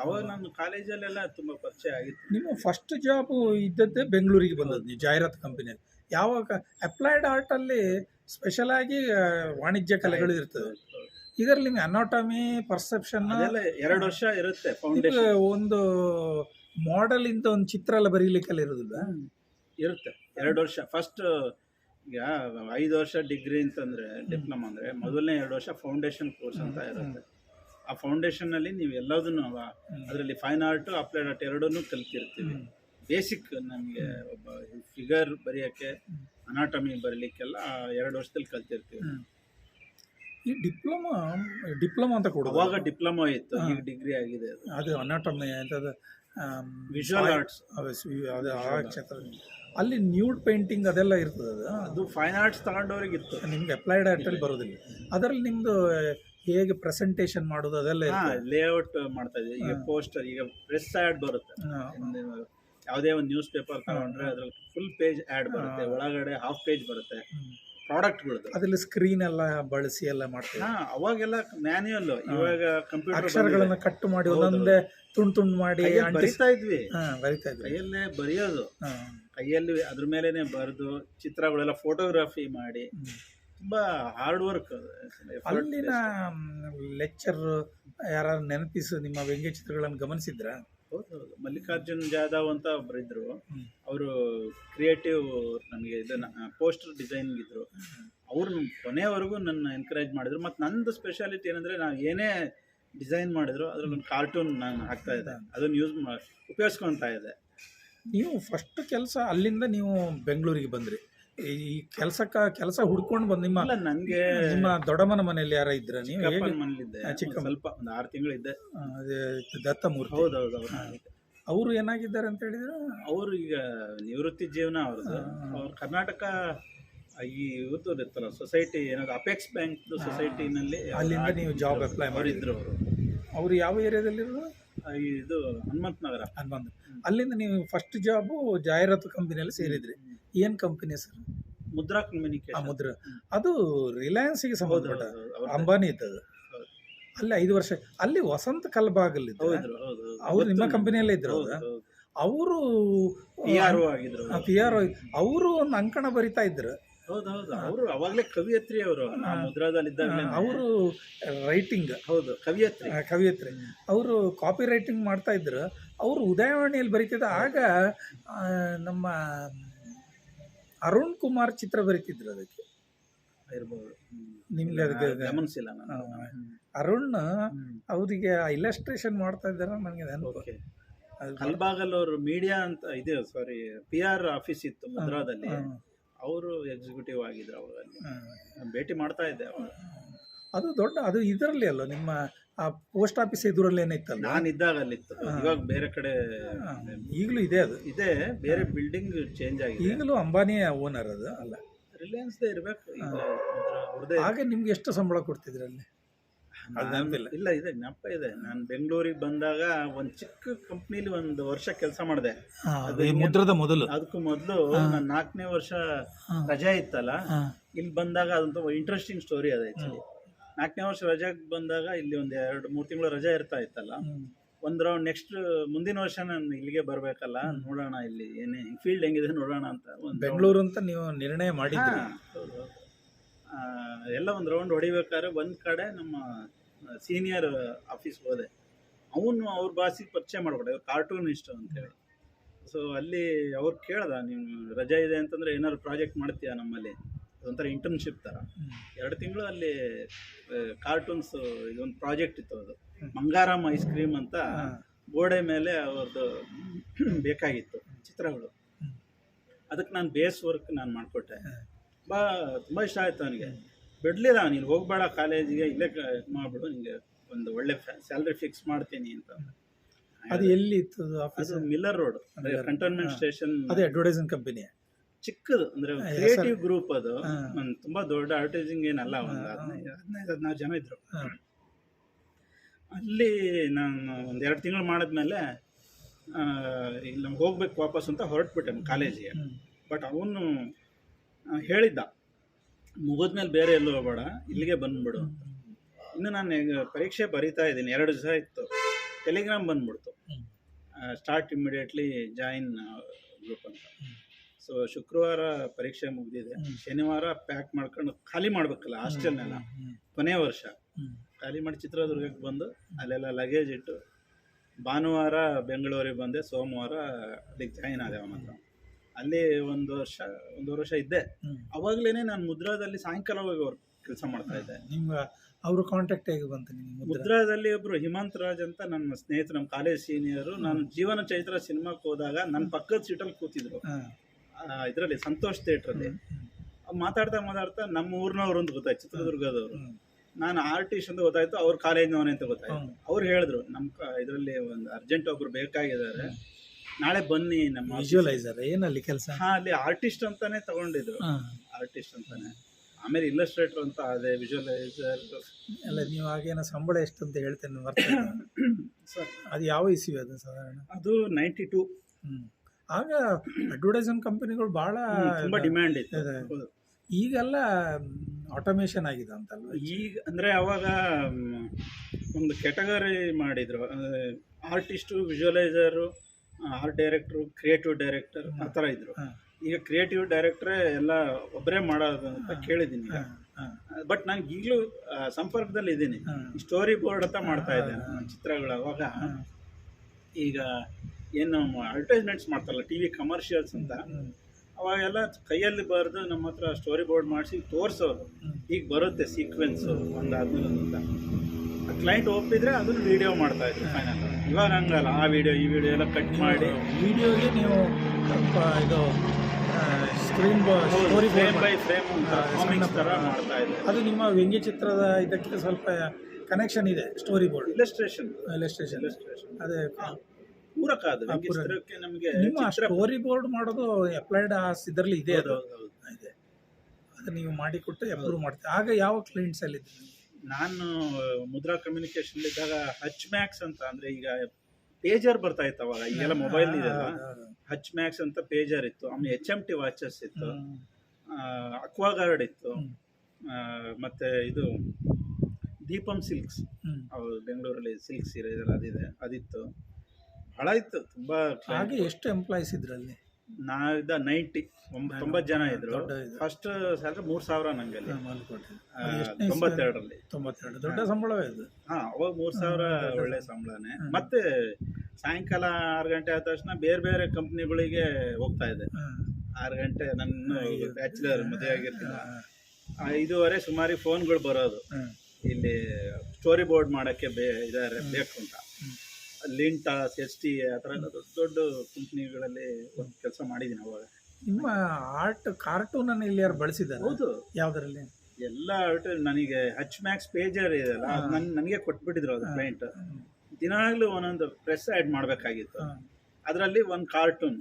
ಅವಾಗ ನಾನು ಕಾಲೇಜಲ್ಲೆಲ್ಲ ತುಂಬಾ ಪರಿಚಯ ಆಗಿತ್ತು. ನಿಮ್ಮ ಫಸ್ಟ್ ಜಾಬ್ ಇದ್ದದ್ದೇ ಬೆಂಗಳೂರಿಗೆ ಬಂದದ್ದು ನೀವು ಜಾಹೀರಾತು ಕಂಪನಿಯಲ್ಲಿ ಯಾವಾಗ ಅಪ್ಲೈಡ್ ಆರ್ಟಲ್ಲಿ ಸ್ಪೆಷಲ್ ಆಗಿ ವಾಣಿಜ್ಯ ಕಲೆಗಳು ಇರ್ತದೆ. ಇದರಲ್ಲಿ ನಿಮಗೆ ಅನಾಟಮಿ ಪರ್ಸೆಪ್ಷನ್ ಎರಡು ವರ್ಷ ಇರುತ್ತೆ ಒಂದು ಮಾಡೆಲ್ ಇಂದ ಒಂದು ಚಿತ್ರ ಎಲ್ಲ ಬರೀಲಿಕ್ಕೆಲ್ಲ ಇರೋದಿಲ್ಲ ಇರುತ್ತೆ. ಎರಡು ವರ್ಷ. ಫಸ್ಟ್ ಈಗ ಐದು ವರ್ಷ ಡಿಗ್ರಿ ಅಂತಂದರೆ ಡಿಪ್ಲೊಮಾ ಅಂದರೆ ಮೊದಲನೇ ಎರಡು ವರ್ಷ ಫೌಂಡೇಶನ್ ಕೋರ್ಸ್ ಅಂತ ಇರುತ್ತೆ. ಆ ಫೌಂಡೇಶನ್ನಲ್ಲಿ ನೀವು ಎಲ್ಲದನ್ನು ಅದರಲ್ಲಿ ಫೈನ್ ಆರ್ಟ್ ಅಪ್ಲೈಡ್ ಆರ್ಟ್ ಎರಡನ್ನೂ ಕಲ್ತಿರ್ತೀವಿ. ಬೇಸಿಕ್ ನಮಗೆ ಒಬ್ಬ ಫಿಗರ್ ಬರೆಯೋಕ್ಕೆ ಅನಾಟಮಿ ಬರಲಿಕ್ಕೆಲ್ಲ ಎರಡು ವರ್ಷದಲ್ಲಿ ಕಲ್ತಿರ್ತೀವಿ. ಈ ಡಿಪ್ಲೊಮಾ ಡಿಪ್ಲೊಮಾ ಅಂತ ಕೊಡೋದು? ಅವಾಗ ಡಿಪ್ಲೊಮಾ ಇತ್ತು. ಈಗ ಡಿಗ್ರಿ ಆಗಿದೆ ಅದು. ಅನಾಟಮಿ ಅಂತದ ವಿಜುವಲ್ ಆರ್ಟ್ಸ್ ಅದೇ ಆ ಕ್ಷೇತ್ರ ಅಲ್ಲಿ ನ್ಯೂಡ್ ಪೇಂಟಿಂಗ್ ಅದೆಲ್ಲ ಇರ್ತದೆ ಅದು. ಅದು ಫೈನ್ ಆರ್ಟ್ಸ್ ತಗೊಂಡವ್ರಿಗೆ ಇತ್ತು ನಿಮ್ಗೆ ಅಪ್ಲೈಡ್ ಆರ್ಟಲ್ಲಿ ಬರೋದಿಲ್ಲ. ಅದರಲ್ಲಿ ನಿಮ್ದು ಹೇಗೆ ಪ್ರೆಸೆಂಟೇಷನ್ ಮಾಡೋದು ಅದೆಲ್ಲ ಲೇಔಟ್ ಮಾಡ್ತಾ ಇದ್ವಿ. ಈಗ ಪೋಸ್ಟರ್ ಈಗ ಪ್ರೆಸ್ ಆ್ಯಡ್ ಬರುತ್ತೆ. ಯಾವುದೇ ಒಂದು ನ್ಯೂಸ್ ಪೇಪರ್ ತಗೊಂಡ್ರೆ ಅದ್ರಲ್ಲಿ ಫುಲ್ ಪೇಜ್ ಆ್ಯಡ್ ಬರುತ್ತೆ. ಒಳಗಡೆ ಹಾಫ್ ಪೇಜ್ ಬರುತ್ತೆ. ಪ್ರಾಡಕ್ಟ್ಗಳು ಅದರಲ್ಲಿ ಅದ್ರಲ್ಲಿ ಸ್ಕ್ರೀನ್ ಎಲ್ಲ ಬಳಸಿ ಎಲ್ಲ ಮಾಡ್ತೀವಿ. ಅವಾಗೆಲ್ಲ ಮ್ಯಾನ್ಯಲ್ ಇವಾಗ ಕಂಪ್ಯೂಟರ್ ಅಕ್ಷರಗಳನ್ನ ಕಟ್ ಮಾಡಿ ಒಂದೊಂದೇ ತುಂಡು ತುಂಡು ಮಾಡಿ ಬರಿತಾ ಇದ್ವಿ. ಬರಿತಾ ಇದ್ವಿ. ಕೈಯಲ್ಲೇ ಬರೆಯೋದು. ಕೈಯಲ್ಲಿ ಅದ್ರ ಮೇಲೇನೆ ಬರೆದು ಚಿತ್ರಗಳೆಲ್ಲ ಫೋಟೋಗ್ರಫಿ ಮಾಡಿ. ತುಂಬಾ ಹಾರ್ಡ್ ವರ್ಕ್ ಅಲ್ಲಿನ ಲೆಕ್ಚರ್ ಯಾರು ನೆನಪಿಸು ನಿಮ್ಮ ವ್ಯಂಗ್ಯ ಚಿತ್ರಗಳನ್ನು ಗಮನಿಸಿದ್ರ? ಮಲ್ಲಿಕಾರ್ಜುನ್ ಜಾಧವ್ ಅಂತ ಒಬ್ರು ಇದ್ರು. ಅವರು ಕ್ರಿಯೇಟಿವ್ ನನಗೆ ಇದನ್ನ ಪೋಸ್ಟರ್ ಡಿಸೈನ್ ಇದ್ರು. ಅವ್ರು ಕೊನೆವರೆಗೂ ನನ್ನ ಎನ್ಕರೇಜ್ ಮಾಡಿದ್ರು. ಮತ್ತು ನಂದು ಸ್ಪೆಷಾಲಿಟಿ ಏನಂದ್ರೆ ನಾನು ಏನೇ ಡಿಸೈನ್ ಮಾಡಿದ್ರು ಅದ್ರಲ್ಲಿ ಒಂದು ಕಾರ್ಟೂನ್ ನಾನು ಹಾಕ್ತಾ ಇದ್ದೆ. ಅದನ್ನು ಯೂಸ್ ಮಾ ಉಪಯೋಗಿಸ್ಕೊತಾ ಇದ್ದೆ. ನೀವು ಫಸ್ಟ್ ಕೆಲಸ ಅಲ್ಲಿಂದ ನೀವು ಬೆಂಗಳೂರಿಗೆ ಬಂದ್ರಿ. ಈ ಕೆಲಸಕ್ಕ ಕೆಲಸ ಹುಡ್ಕೊಂಡು ಬಂದು ನಿಮ್ಮ ಇಲ್ಲ ನನಗೆ ನಿಮ್ಮ ದೊಡ್ಡಮ್ಮನ ಮನೆಯಲ್ಲಿ ಯಾರ ಇದ್ರ ನೀವು? ಹೇಗೆ? ಮನೇಲಿದ್ದೆ ಒಂದ್ ಸ್ವಲ್ಪ ಒಂದು ಆರು ತಿಂಗಳಿದ್ದೆ ದತ್ತ ಮೂರ್ತಿ ಹೌದು ಹೌದು ಅವ್ರು ಅವರು ಏನಾಗಿದ್ದಾರೆ ಅಂತ ಹೇಳಿದ್ರೆ? ಅವರು ಈಗ ನಿವೃತ್ತಿ ಜೀವನ ಅವ್ರದ್ದು. ಅವ್ರು ಕರ್ನಾಟಕ ಈ ಇವತ್ತು ಇರುತ್ತಲ್ಲ ಸೊಸೈಟಿ ಏನಾದ್ರು ಅಪೆಕ್ಸ್ ಬ್ಯಾಂಕ್ ಸೊಸೈಟಿನಲ್ಲಿ ಅಲ್ಲಿಂದ ನೀವು ಜಾಬ್ ಅಪ್ಲೈ ಮಾಡಿದ್ರು ಮಾಡಿದ್ರು. ಅವರು ಅವರು. ಯಾವ ಏರಿಯಾದಲ್ಲಿರೋದು ಇದು ಹನುಮಂತ ನಗರ. ಹನುಮಂತ. ಅಲ್ಲಿಂದ ನೀವು ಫಸ್ಟ್ ಜಾಬು ಜಾಹೀರಾತು ಕಂಪನಿಯಲ್ಲಿ ಸೇರಿದ್ರಿ. ಏನ್ company sir Mudra communication Mudra. ಅದು ರಿಲಯನ್ಸ್ಗೆ ಸಂಬಂಧಪಟ್ಟ ಅಂಬಾನಿ ಇದ್ದದು ಅದು ಅಲ್ಲಿ ಐದು ವರ್ಷ ಅಲ್ಲಿ ವಸಂತ ಕಲ್ಬಾಗಲ್ಲಿ ಅವ್ರು ನಿಮ್ಮ ಕಂಪನಿಯಲ್ಲೇ ಇದ್ರು ಅವರು ಪಿ ಆರ್ ಆಗಿದ್ರು. ಪಿ ಆರ್ ಅವರು ಒಂದು ಅಂಕಣ ಬರಿತಾ ಇದ್ರು. ಹೌದು ಹೌದು ಅವರು ಅವಾಗ್ಲೇ ಕವಿಯತ್ರಿ ಅವರು. ಹಾ. ಮುದ್ರಾದಲ್ಲಿ ಇದ್ದಾಗಲೇ ಅವರು ರೈಟಿಂಗ್ ಹೌದು ಕವಿಯತ್ರಿ. ಕವಿಯತ್ರಿ. ಅವರು ಕಾಪಿ ರೈಟಿಂಗ್ ಮಾಡ್ತಾ ಇದ್ರು. ಅವರು ಉದಯವಾಣಿಯಲ್ಲಿ ಬರೀತಿದ್ದ ಆಗ ನಮ್ಮ ಅರುಣ್ ಕುಮಾರ್ ಚಿತ್ರ ಬರೀತಿದ್ರು ಅದಕ್ಕೆ. ಇರ್ಬೋದು. ನಿಮ್ಗೆ ಅದಕ್ಕೆ ಗಮನಿಸಿಲ್ಲ ನಾನು. ಅರುಣ್. ಅವರಿಗೆ ಇಲಸ್ಟ್ರೇಷನ್ ಮಾಡ್ತಾ ಇದ್ದಾರೆ ನನಗೆ. ಅದು- ಕಲ್ಬಾಗಲ್ ಅವರು ಮೀಡಿಯಾ ಅಂತ ಇದೆ ಸಾರಿ ಪಿ ಆರ್ ಆಫೀಸ್ ಇತ್ತು ಮುದ್ರಾದಲ್ಲಿ. ಅವರು ಎಕ್ಸಿಕ್ಯೂಟಿವ್ ಆಗಿದ್ರು ಅವಾಗ ಭೇಟಿ ಮಾಡ್ತಾ ಇದ್ದೆ ಅವಾಗ. ಅದು ದೊಡ್ಡ ಅದು ಇದರಲ್ಲಿ ಅಲ್ಲ ನಿಮ್ಮ ಆ ಪೋಸ್ಟ್ ಆಫೀಸ್ ಇದರಲ್ಲಿ ಏನಿತ್ತು ನಾನು ಇದ್ದಾಗ ಅಲ್ಲಿತ್ತು. ಇವಾಗ ಬೇರೆ ಕಡೆ ಈಗಲೂ ಇದೆ ಅದು. ಇದೆ ಬೇರೆ ಬಿಲ್ಡಿಂಗ್ ಚೇಂಜ್ ಆಗಿದೆ. ಈಗಲೂ ಅಂಬಾನಿ ಓನರ್ ಅದು ಅಲ್ಲ. ರಿಲಯನ್ಸ್ ಇರಬೇಕು. ಹಾಗೆ ಆಗ ನಿಮ್ಗೆ ಎಷ್ಟು ಸಂಬಳ ಕೊಡ್ತಿದ್ರು ಅಲ್ಲಿ ಅದು ನಾನ್- ನೆನಪಿಲ್ಲ. ಇಲ್ಲ ಇದೆ ಜ್ಞಾಪ ಇದೆ. ನಾನು ಬೆಂಗಳೂರಿಗೆ ಬಂದಾಗ ಒಂದ್ ಚಿಕ್ಕ ಕಂಪ್ನಿಲಿ ಒಂದು ವರ್ಷ ಕೆಲಸ ಮಾಡಿದೆ. ಮುದ್ರದ ಮೊದಲು. ಅದಕ್ಕೂ ಮೊದಲು ನಾನು ನಾಲ್ಕನೇ ವರ್ಷ ರಜಾ ಇತ್ತಲ್ಲ ಇಲ್ಲಿ ಬಂದಾಗ ಅದಂತ ಇಂಟ್ರೆಸ್ಟಿಂಗ್ ಸ್ಟೋರಿ ಅದ ಆಕ್ಚುಲಿ ನಾಲ್ಕನೇ ವರ್ಷ ರಜಾ ಬಂದಾಗ ಇಲ್ಲಿ ಒಂದ್ ಎರಡು ಮೂರು ತಿಂಗಳು ರಜಾ ಇರ್ತಾ ಇತ್ತಲ್ಲ. ಒಂದ್ ರೌಂಡ್ ನೆಕ್ಸ್ಟ್ ಮುಂದಿನ ವರ್ಷ ನಾನು ಇಲ್ಲಿಗೆ ಬರ್ಬೇಕಲ್ಲ ನೋಡೋಣ ಇಲ್ಲಿ ಏನೇ ಫೀಲ್ಡ್ ಹೆಂಗಿದೆ ನೋಡೋಣ ಅಂತ ಬೆಂಗಳೂರು ಅಂತ ನೀವು ನಿರ್ಣಯ ಮಾಡಿದ್ರಿ. ಎಲ್ಲ ಒಂದು ರೌಂಡ್ ಹೊಡಿಬೇಕಾದ್ರೆ ಒಂದ್ ಕಡೆ ನಮ್ಮ ಸೀನಿಯರ್ ಆಫೀಸ್ ಹೋದೆ. ಅವನು ಅವ್ರ ಭಾಷೆಗೆ ಪರಿಚಯ ಮಾಡ್ಕೊಡೆ ಕಾರ್ಟೂನ್ ಕಾರ್ಟೂನಿಸ್ಟ್ ಅಂತೇಳಿ ಸೊ ಅಲ್ಲಿ ಅವ್ರು ಕೇಳ್ದ ನೀವು ರಜೆ ಇದೆ ಅಂತಂದ್ರೆ ಏನಾದ್ರು ಪ್ರಾಜೆಕ್ಟ್ ಮಾಡ್ತೀಯಾ ನಮ್ಮಲ್ಲಿ? ಒಂಥರ ಇಂಟರ್ನ್ಶಿಪ್ ಥರ ಎರಡು ತಿಂಗಳು ಅಲ್ಲಿ ಕಾರ್ಟೂನ್ಸ್ ಇದೊಂದು ಪ್ರಾಜೆಕ್ಟ್ ಇತ್ತು ಅದು. ಬಂಗಾರಾಮ್ ಮಂಗಾರಾಮ್ ಐಸ್ ಕ್ರೀಮ್ ಅಂತ. ಗೋಡೆ ಮೇಲೆ ಅವ್ರದ್ದು ಬೇಕಾಗಿತ್ತು ಚಿತ್ರಗಳು. ಅದಕ್ಕೆ ನಾನು ಬೇಸ್ ವರ್ಕ್ ನಾನು ಮಾಡಿಕೊಟ್ಟೆ. ಬಾ ತುಂಬ ಇಷ್ಟ ಆಯ್ತು ಅವನಿಗೆ. ಬಿಡ್ಲಿಲ್ಲ ನೀನು ಹೋಗ್ಬೇಡ ಕಾಲೇಜಿಗೆ ಇಲ್ಲೇ ಮಾಡ್ಬಿಡು ನಿಂಗೆ ಒಂದು ಒಳ್ಳೆ ಸ್ಯಾಲ್ರಿ ಫಿಕ್ಸ್ ಮಾಡ್ತೀನಿ ಅಂತ. ಅದು ಎಲ್ಲಿ ಇತ್ತು ಆಫೀಸ್ ಅದು ಮಿಲ್ಲರ್ ರೋಡ್ ಅಂದ್ರೆ ಕಂಟೋನ್ಮೆಂಟ್ ಸ್ಟೇಷನ್ ಅದೇ ಅಡ್ವರ್ಟೈಸಿಂಗ್ ಕಂಪನಿ ಚಿಕ್ಕದು ಅಂದ್ರೆ ಕ್ರಿಯೇಟಿವ್ ಗ್ರೂಪ್ ಅದು. ಒಂದು ತುಂಬಾ ದೊಡ್ಡ ಅಡ್ವರ್ಟೈಸಿಂಗ್ ಏನಲ್ಲ ಒಂದು. ಹದಿನೈದು ಹದಿನೈದು ಹದಿನಾರು ಜನ ಇದ್ರು. ಅಲ್ಲಿ ನಾನು ಒಂದು ಎರಡು ತಿಂಗಳು ಮಾಡಿದ್ಮೇಲೆ ಇಲ್ಲಿ ನಮ್ಗೆ ಹೋಗ್ಬೇಕು ವಾಪಸ್ ಅಂತ ಹೊರಟ್ಬಿಟ್ಟೆ ಕಾಲೇಜಿಗೆ. ಬಟ್ ಅವನು ಹೇಳಿದ್ದ. ಮುಗಿದ್ಮೇಲೆ ಬೇರೆ ಎಲ್ಲೂ ಹೋಗ್ಬೇಡ ಇಲ್ಲಿಗೆ ಬಂದ್ಬಿಡು ಇನ್ನು ನಾನು ಈಗ ಪರೀಕ್ಷೆ ಬರೀತಾ ಇದ್ದೀನಿ ಎರಡು ದಿವಸ ಇತ್ತು. ಟೆಲಿಗ್ರಾಮ್ ಬಂದ್ಬಿಡ್ತು. ಸ್ಟಾರ್ಟ್ ಇಮಿಡಿಯೇಟ್ಲಿ ಜಾಯಿನ್ ಗ್ರೂಪ್ ಅಂತ. ಸೊ ಶುಕ್ರವಾರ ಪರೀಕ್ಷೆ ಮುಗಿದಿದೆ. ಶನಿವಾರ ಪ್ಯಾಕ್ ಮಾಡ್ಕೊಂಡು ಖಾಲಿ ಮಾಡ್ಬೇಕಲ್ಲ ಹಾಸ್ಟೆಲ್ನೆಲ್ಲ ಕೊನೆ ವರ್ಷ. ಖಾಲಿ ಮಾಡಿ ಚಿತ್ರದುರ್ಗಕ್ಕೆ ಬಂದು ಅಲ್ಲೆಲ್ಲ ಲಗೇಜ್ ಇಟ್ಟು ಭಾನುವಾರ ಬೆಂಗಳೂರಿಗೆ ಬಂದೆ ಸೋಮವಾರ ಅಲ್ಲಿಗೆ ಜಾಯಿನ್ ಆದೆ ಹತ್ರ ಅಲ್ಲಿ ಒಂದು ವರ್ಷ ಒಂದೂವರೆ ವರ್ಷ ಇದ್ದೆ. ಅವಾಗ್ಲೇನೆ ನಾನು ಮುದ್ರಾದಲ್ಲಿ ಸಾಯಂಕಾಲ ಹೋಗಿ ಅವ್ರು ಕೆಲಸ ಮಾಡ್ತಾ ಇದ್ದೆ. ನಿಮ್ಮ ಅವರು ಕಾಂಟ್ಯಾಕ್ಟ್ ಹೇಗೆ ಬಂತು ನಿಮ್ಗೆ ಮುದ್ರಾದಲ್ಲಿ ಒಬ್ರು ಹಿಮಂತ್ ರಾಜ್ ಅಂತ ನನ್ನ ಸ್ನೇಹಿತ ನಮ್ಮ ಕಾಲೇಜ್ ಸೀನಿಯರು. ನಾನು ಜೀವನ ಚೈತ್ರ ಸಿನಿಮಾಕ್ಕೆ ಹೋದಾಗ ನನ್ನ ಪಕ್ಕದ ಸೀಟಲ್ಲಿ ಕೂತಿದ್ರು. ಇದರಲ್ಲಿ ಸಂತೋಷ್ ಥಿಯೇಟ್ರಲ್ಲಿ. ಮಾತಾಡ್ತಾ ಮಾತಾಡ್ತಾ ನಮ್ಮ ಊರಿನವ್ರು ಅಂತ ಗೊತ್ತಾಯ್ತು ಚಿತ್ರದುರ್ಗದವರು. ನಾನು ಆರ್ಟಿಸ್ಟ್ ಅಂತ ಗೊತ್ತಾಯ್ತು ಅವ್ರ ಕಾಲೇಜ್ನವನೇ ಅಂತ ಗೊತ್ತಾಯ್ತು. ಅವ್ರು ಹೇಳಿದ್ರು ನಮ್ಮ ಇದರಲ್ಲಿ ಒಂದು ಅರ್ಜೆಂಟ್ ಒಬ್ರು ಬೇಕಾಗಿದ್ದಾರೆ. ನಾಳೆ ಬನ್ನಿ ನಮ್ಮ. ವಿಜುವಲೈಸರ್ ಏನಲ್ಲಿ ಕೆಲಸ? ಹಾ ಅಲ್ಲಿ ಆರ್ಟಿಸ್ಟ್ ಅಂತಾನೆ ತಗೊಂಡಿದ್ರು. ಆರ್ಟಿಸ್ಟ್ ಅಂತಾನೆ. ಆಮೇಲೆ ಇಲ್ಲಸ್ಟ್ರೇಟರ್ ಅಂತ ಅದೇ ವಿಜುವಲೈಸರ್ ಅಲ್ಲ ನೀವು ಹಾಗೇನೋ ಸಂಬಳ ಎಷ್ಟು ಅಂತ ಹೇಳ್ತೇನೆ ಸರ್. ಅದು ಯಾವ ಇಸ್ವಿ ಅದು ಸಾಧಾರಣ? ಅದು ನೈಂಟಿ ಟೂ ಹ್ಮ್. ಆಗ ಅಡ್ವರ್ಟೈಸ್ಮೆಂಟ್ ಕಂಪನಿಗಳು ಬಹಳ ತುಂಬಾ ಡಿಮ್ಯಾಂಡ್ ಇತ್ತು. ಇದೆ. ಹೌದು. ಈಗೆಲ್ಲ ಆಟೋಮೇಷನ್ ಆಗಿದೆ ಅಂತಲ್ವ? ಈಗ ಅಂದ್ರೆ ಅವಾಗ ಮ್, ಒಂದು ಕೆಟಗರಿ ಮಾಡಿದ್ರು. Artist visualiser art director creative director ಆ ಥರ ಇದ್ರು. ಈಗ ಕ್ರಿಯೇಟಿವ್ ಡೈರೆಕ್ಟ್ರೇ ಎಲ್ಲ ಒಬ್ಬರೇ ಮಾಡೋದು ಅಂತ ಕೇಳಿದ್ದೀನಿ ಬಟ್ ನಾನು ಈಗಲೂ ಸಂಪರ್ಕದಲ್ಲಿ ಇದ್ದೀನಿ. ಸ್ಟೋರಿ ಬೋರ್ಡ್ ಅಂತ ಮಾಡ್ತಾ ಇದ್ದೆ ಚಿತ್ರಗಳು ಅವಾಗ ಈಗ ಏನು ಅಡ್ವರ್ಟೈಸ್ಮೆಂಟ್ಸ್ ಮಾಡ್ತಾರಲ್ಲ ಟಿ ವಿ ಕಮರ್ಷಿಯಲ್ಸ್ ಅಂತ. ಅವಾಗೆಲ್ಲ ಕೈಯಲ್ಲಿ ಬರೆದು ನಮ್ಮ ಹತ್ರ ಸ್ಟೋರಿ ಬೋರ್ಡ್ ಮಾಡಿಸಿ ತೋರಿಸೋರು ಈಗ ಬರುತ್ತೆ ಸೀಕ್ವೆನ್ಸು ಒಂದು ಅಂತ. ಕ್ಲೈಂಟ್ ಒಪ್ಪಿದ್ರೆ ಅದನ್ನು ವಿಡಿಯೋ ಮಾಡ್ತಾ ಇದ್ರು ಫೈನಲ್ ಇವಾಗ ಹಂಗಲ್ಲ. ಆ ವಿಡಿಯೋ ಈ ವಿಡಿಯೋ ಎಲ್ಲ ಕಟ್ ಮಾಡಿ. ವಿಡಿಯೋಗೆ ನೀವು ಸ್ವಲ್ಪ ಇದು screen story frame by frame comics ಥರ ಮಾಡ್ತಾ ಇದೆ ಅದು ನಿಮ್ಮ ವ್ಯಂಗ್ಯ ಚಿತ್ರದ ಇದಕ್ಕೆ ಸ್ವಲ್ಪ ಕನೆಕ್ಷನ್ ಇದೆ story board illustration illustration illustration ಅದೇ ಪೂರಕ ಅದು. ಚಿತ್ರಕ್ಕೆ ನಮಗೆ ನಿಮ್ಮ ಸ್ಟೋರಿ ಬೋರ್ಡ್ ಮಾಡೋದು ಅಪ್ಲೈಡ್ ಆ ಇದರಲ್ಲಿ ಇದೆ ಅದು. ಇದೆ. ಅದು ನೀವು ಮಾಡಿಕೊಟ್ಟು ಎಪ್ರೂವ್ ಮಾಡ್ತೀವಿ ಆಗ ಯಾವ ಕ್ಲೈಂಟ್ಸ್ ಅಲ್ಲಿ ಇದ್ರಿ ನೀವು? ನಾನು ಮುದ್ರಾ ಕಮ್ಯುನಿಕೇಶನ್ ಇದ್ದಾಗ ಹಚ್ ಮ್ಯಾಕ್ಸ್ ಅಂತ ಅಂದ್ರೆ ಈಗ ಪೇಜರ್ ಬರ್ತಾ ಇತ್ತು ಅವಾಗ. ಈಗೆಲ್ಲ ಮೊಬೈಲ್ ಇದೆ ಹಚ್ ಮ್ಯಾಕ್ಸ್ ಅಂತ ಪೇಜರ್ ಇತ್ತು. ಆಮೇಲೆ ಎಚ್ ಎಂ ಟಿ ವಾಚಸ್ ಇತ್ತು. ಅಕ್ವಾಗಾರ್ಡ್ ಇತ್ತು. ಮತ್ತೆ ಇದು ದೀಪಂ ಸಿಲ್ಕ್ಸ್ ಅವ್ರು ಬೆಂಗಳೂರಲ್ಲಿ ಸಿಲ್ಕ್ಸ್ ಸೀರೆ ಇದೆಲ್ಲ ಅದಿದೆ. ಅದಿತ್ತು. ಬಹಳ ಇತ್ತು ತುಂಬಾ ಹಾಗೆ ಎಷ್ಟು ಎಂಪ್ಲಾಯೀಸ್ ಇದ್ರಲ್ಲಿ? ನಾವಿದ್ದ ನೈಂಟಿ ತೊಂಬತ್ತು ಜನ ಇದ್ರು. ಫಸ್ಟ್ ಸ್ಯಾಲ್ರಿ ಮೂರ್ ಸಾವಿರ ನಂಗೆ ಅಲ್ಲಿ ತೊಂಬತ್ತೆರಡರಲ್ಲಿ. ತೊಂಬತ್ತೆರಡು. ದೊಡ್ಡ ಸಂಬಳವೇ ಇದು. ಹಾ ಅವಾಗ ಮೂರ್ ಸಾವಿರ ಒಳ್ಳೆ ಸಂಬಳನೇ. ಮತ್ತೆ ಸಾಯಂಕಾಲ ಆರು ಗಂಟೆ ಆದ ತಕ್ಷಣ ಬೇರೆ ಬೇರೆ ಕಂಪ್ನಿಗಳಿಗೆ ಹೋಗ್ತಾ ಇದೆ. ಆರು ಗಂಟೆ ನನ್ನ. ಬ್ಯಾಚುಲರ್ ಮದುವೆ ಆಗಿರ್ತಿಲ್ಲ ಐದುವರೆ ಸುಮಾರಿ ಸುಮಾರು ಫೋನ್ಗಳು ಬರೋದು. ಇಲ್ಲಿ ಸ್ಟೋರಿ ಬೋರ್ಡ್ ಮಾಡಕ್ಕೆ ಬೇ ಇದಾರೆ ಬೇಕು ಅಂತ. ಲಿಂಟಾಸ್ ಎಸ್ ಟಿ ಆ ಥರ ಎಲ್ಲ ದೊಡ್ಡ ದೊಡ್ಡ ಕಂಪ್ನಿಗಳಲ್ಲಿ ಒಂದು ಕೆಲಸ ಮಾಡಿದ್ದೀನಿ ಅವಾಗ. ನಿಮ್ಮ ಆರ್ಟ್ ಕಾರ್ಟೂನ್ ಅನ್ನು ಇಲ್ಲಿ ಯಾರು ಬಳಸಿದ್ದಾರೆ? ಹೌದು. ಯಾವ್ದರಲ್ಲಿ? ಎಲ್ಲ ಆರ್ಟ್ ನನಗೆ ಹಚ್ ಮ್ಯಾಕ್ಸ್ ಪೇಜರ್ ಇದೆಯಲ್ಲ ಅದು ನನ್ ನನಗೆ ಕೊಟ್ಬಿಟ್ಟಿದ್ರು ಅದು ಕ್ಲೈಂಟ್ ದಿನಾಗಲೂ ಒಂದೊಂದು ಪ್ರೆಸ್ ಆ್ಯಡ್ ಮಾಡಬೇಕಾಗಿತ್ತು. ಅದರಲ್ಲಿ ಒಂದು ಕಾರ್ಟೂನ್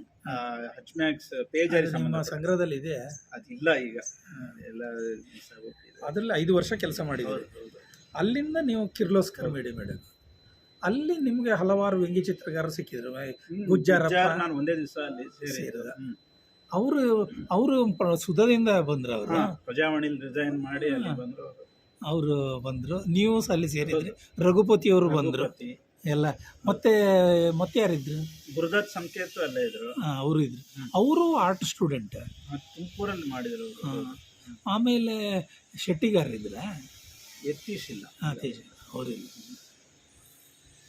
ಹಚ್ ಮ್ಯಾಕ್ಸ್ ಪೇಜರ್ ನಮ್ಮ ಸಂಗ್ರಹದಲ್ಲಿ ಇದೆ ಅದಿಲ್ಲ ಈಗ. ಎಲ್ಲ. ಅದರಲ್ಲಿ ಐದು ವರ್ಷ ಕೆಲಸ ಹೌದು. ಅಲ್ಲಿಂದ ನೀವು ಕಿರ್ಲೋಸ್ಕರ್ ಮೇಡಿ ಮೇಡಮ್ ಅಲ್ಲಿ ನಿಮಗೆ ಹಲವಾರು ವ್ಯಂಗ್ಯ ಚಿತ್ರಗಾರರು ಸಿಕ್ಕಿದ್ರು ಗುಜ್ಜಾರಪ್ಪ. ನಾನು ಒಂದೇ ದಿವಸ ಅಲ್ಲಿ ಸೇರಿದ. ಅವರು ಅವರು ಸುಧದಿಂದ ಬಂದ್ರು ಅವರು. ಪ್ರಜಾವಾಣಿಲಿ ರಿಸೈನ್ ಮಾಡಿ ಅಲ್ಲಿ. ಬಂದ್ರು ಅವರು. ಬಂದ್ರು. ನೀವು ಅಲ್ಲಿ ಸೇರಿದ್ರಿ. ರಘುಪತಿ ಅವರು ಬಂದ್ರು. ಎಲ್ಲ. ಮತ್ತೆ ಮತ್ತೆ ಯಾರಿದ್ರು? ಗುರುದತ್ ಸಂಕೇತ ಅಲ್ಲೇ ಇದ್ರು. ಅವರು ಇದ್ರು. ಅವರು ಆರ್ಟ್ ಸ್ಟೂಡೆಂಟ್. ತುಮಕೂರಲ್ಲಿ ಮಾಡಿದ್ರು. ಆಮೇಲೆ ಶೆಟ್ಟಿಗಾರ ಇದ್ರ ಯತೀಶ್ ಇಲ್ಲ. ಹಾಂ ಅವರಿಲ್ಲ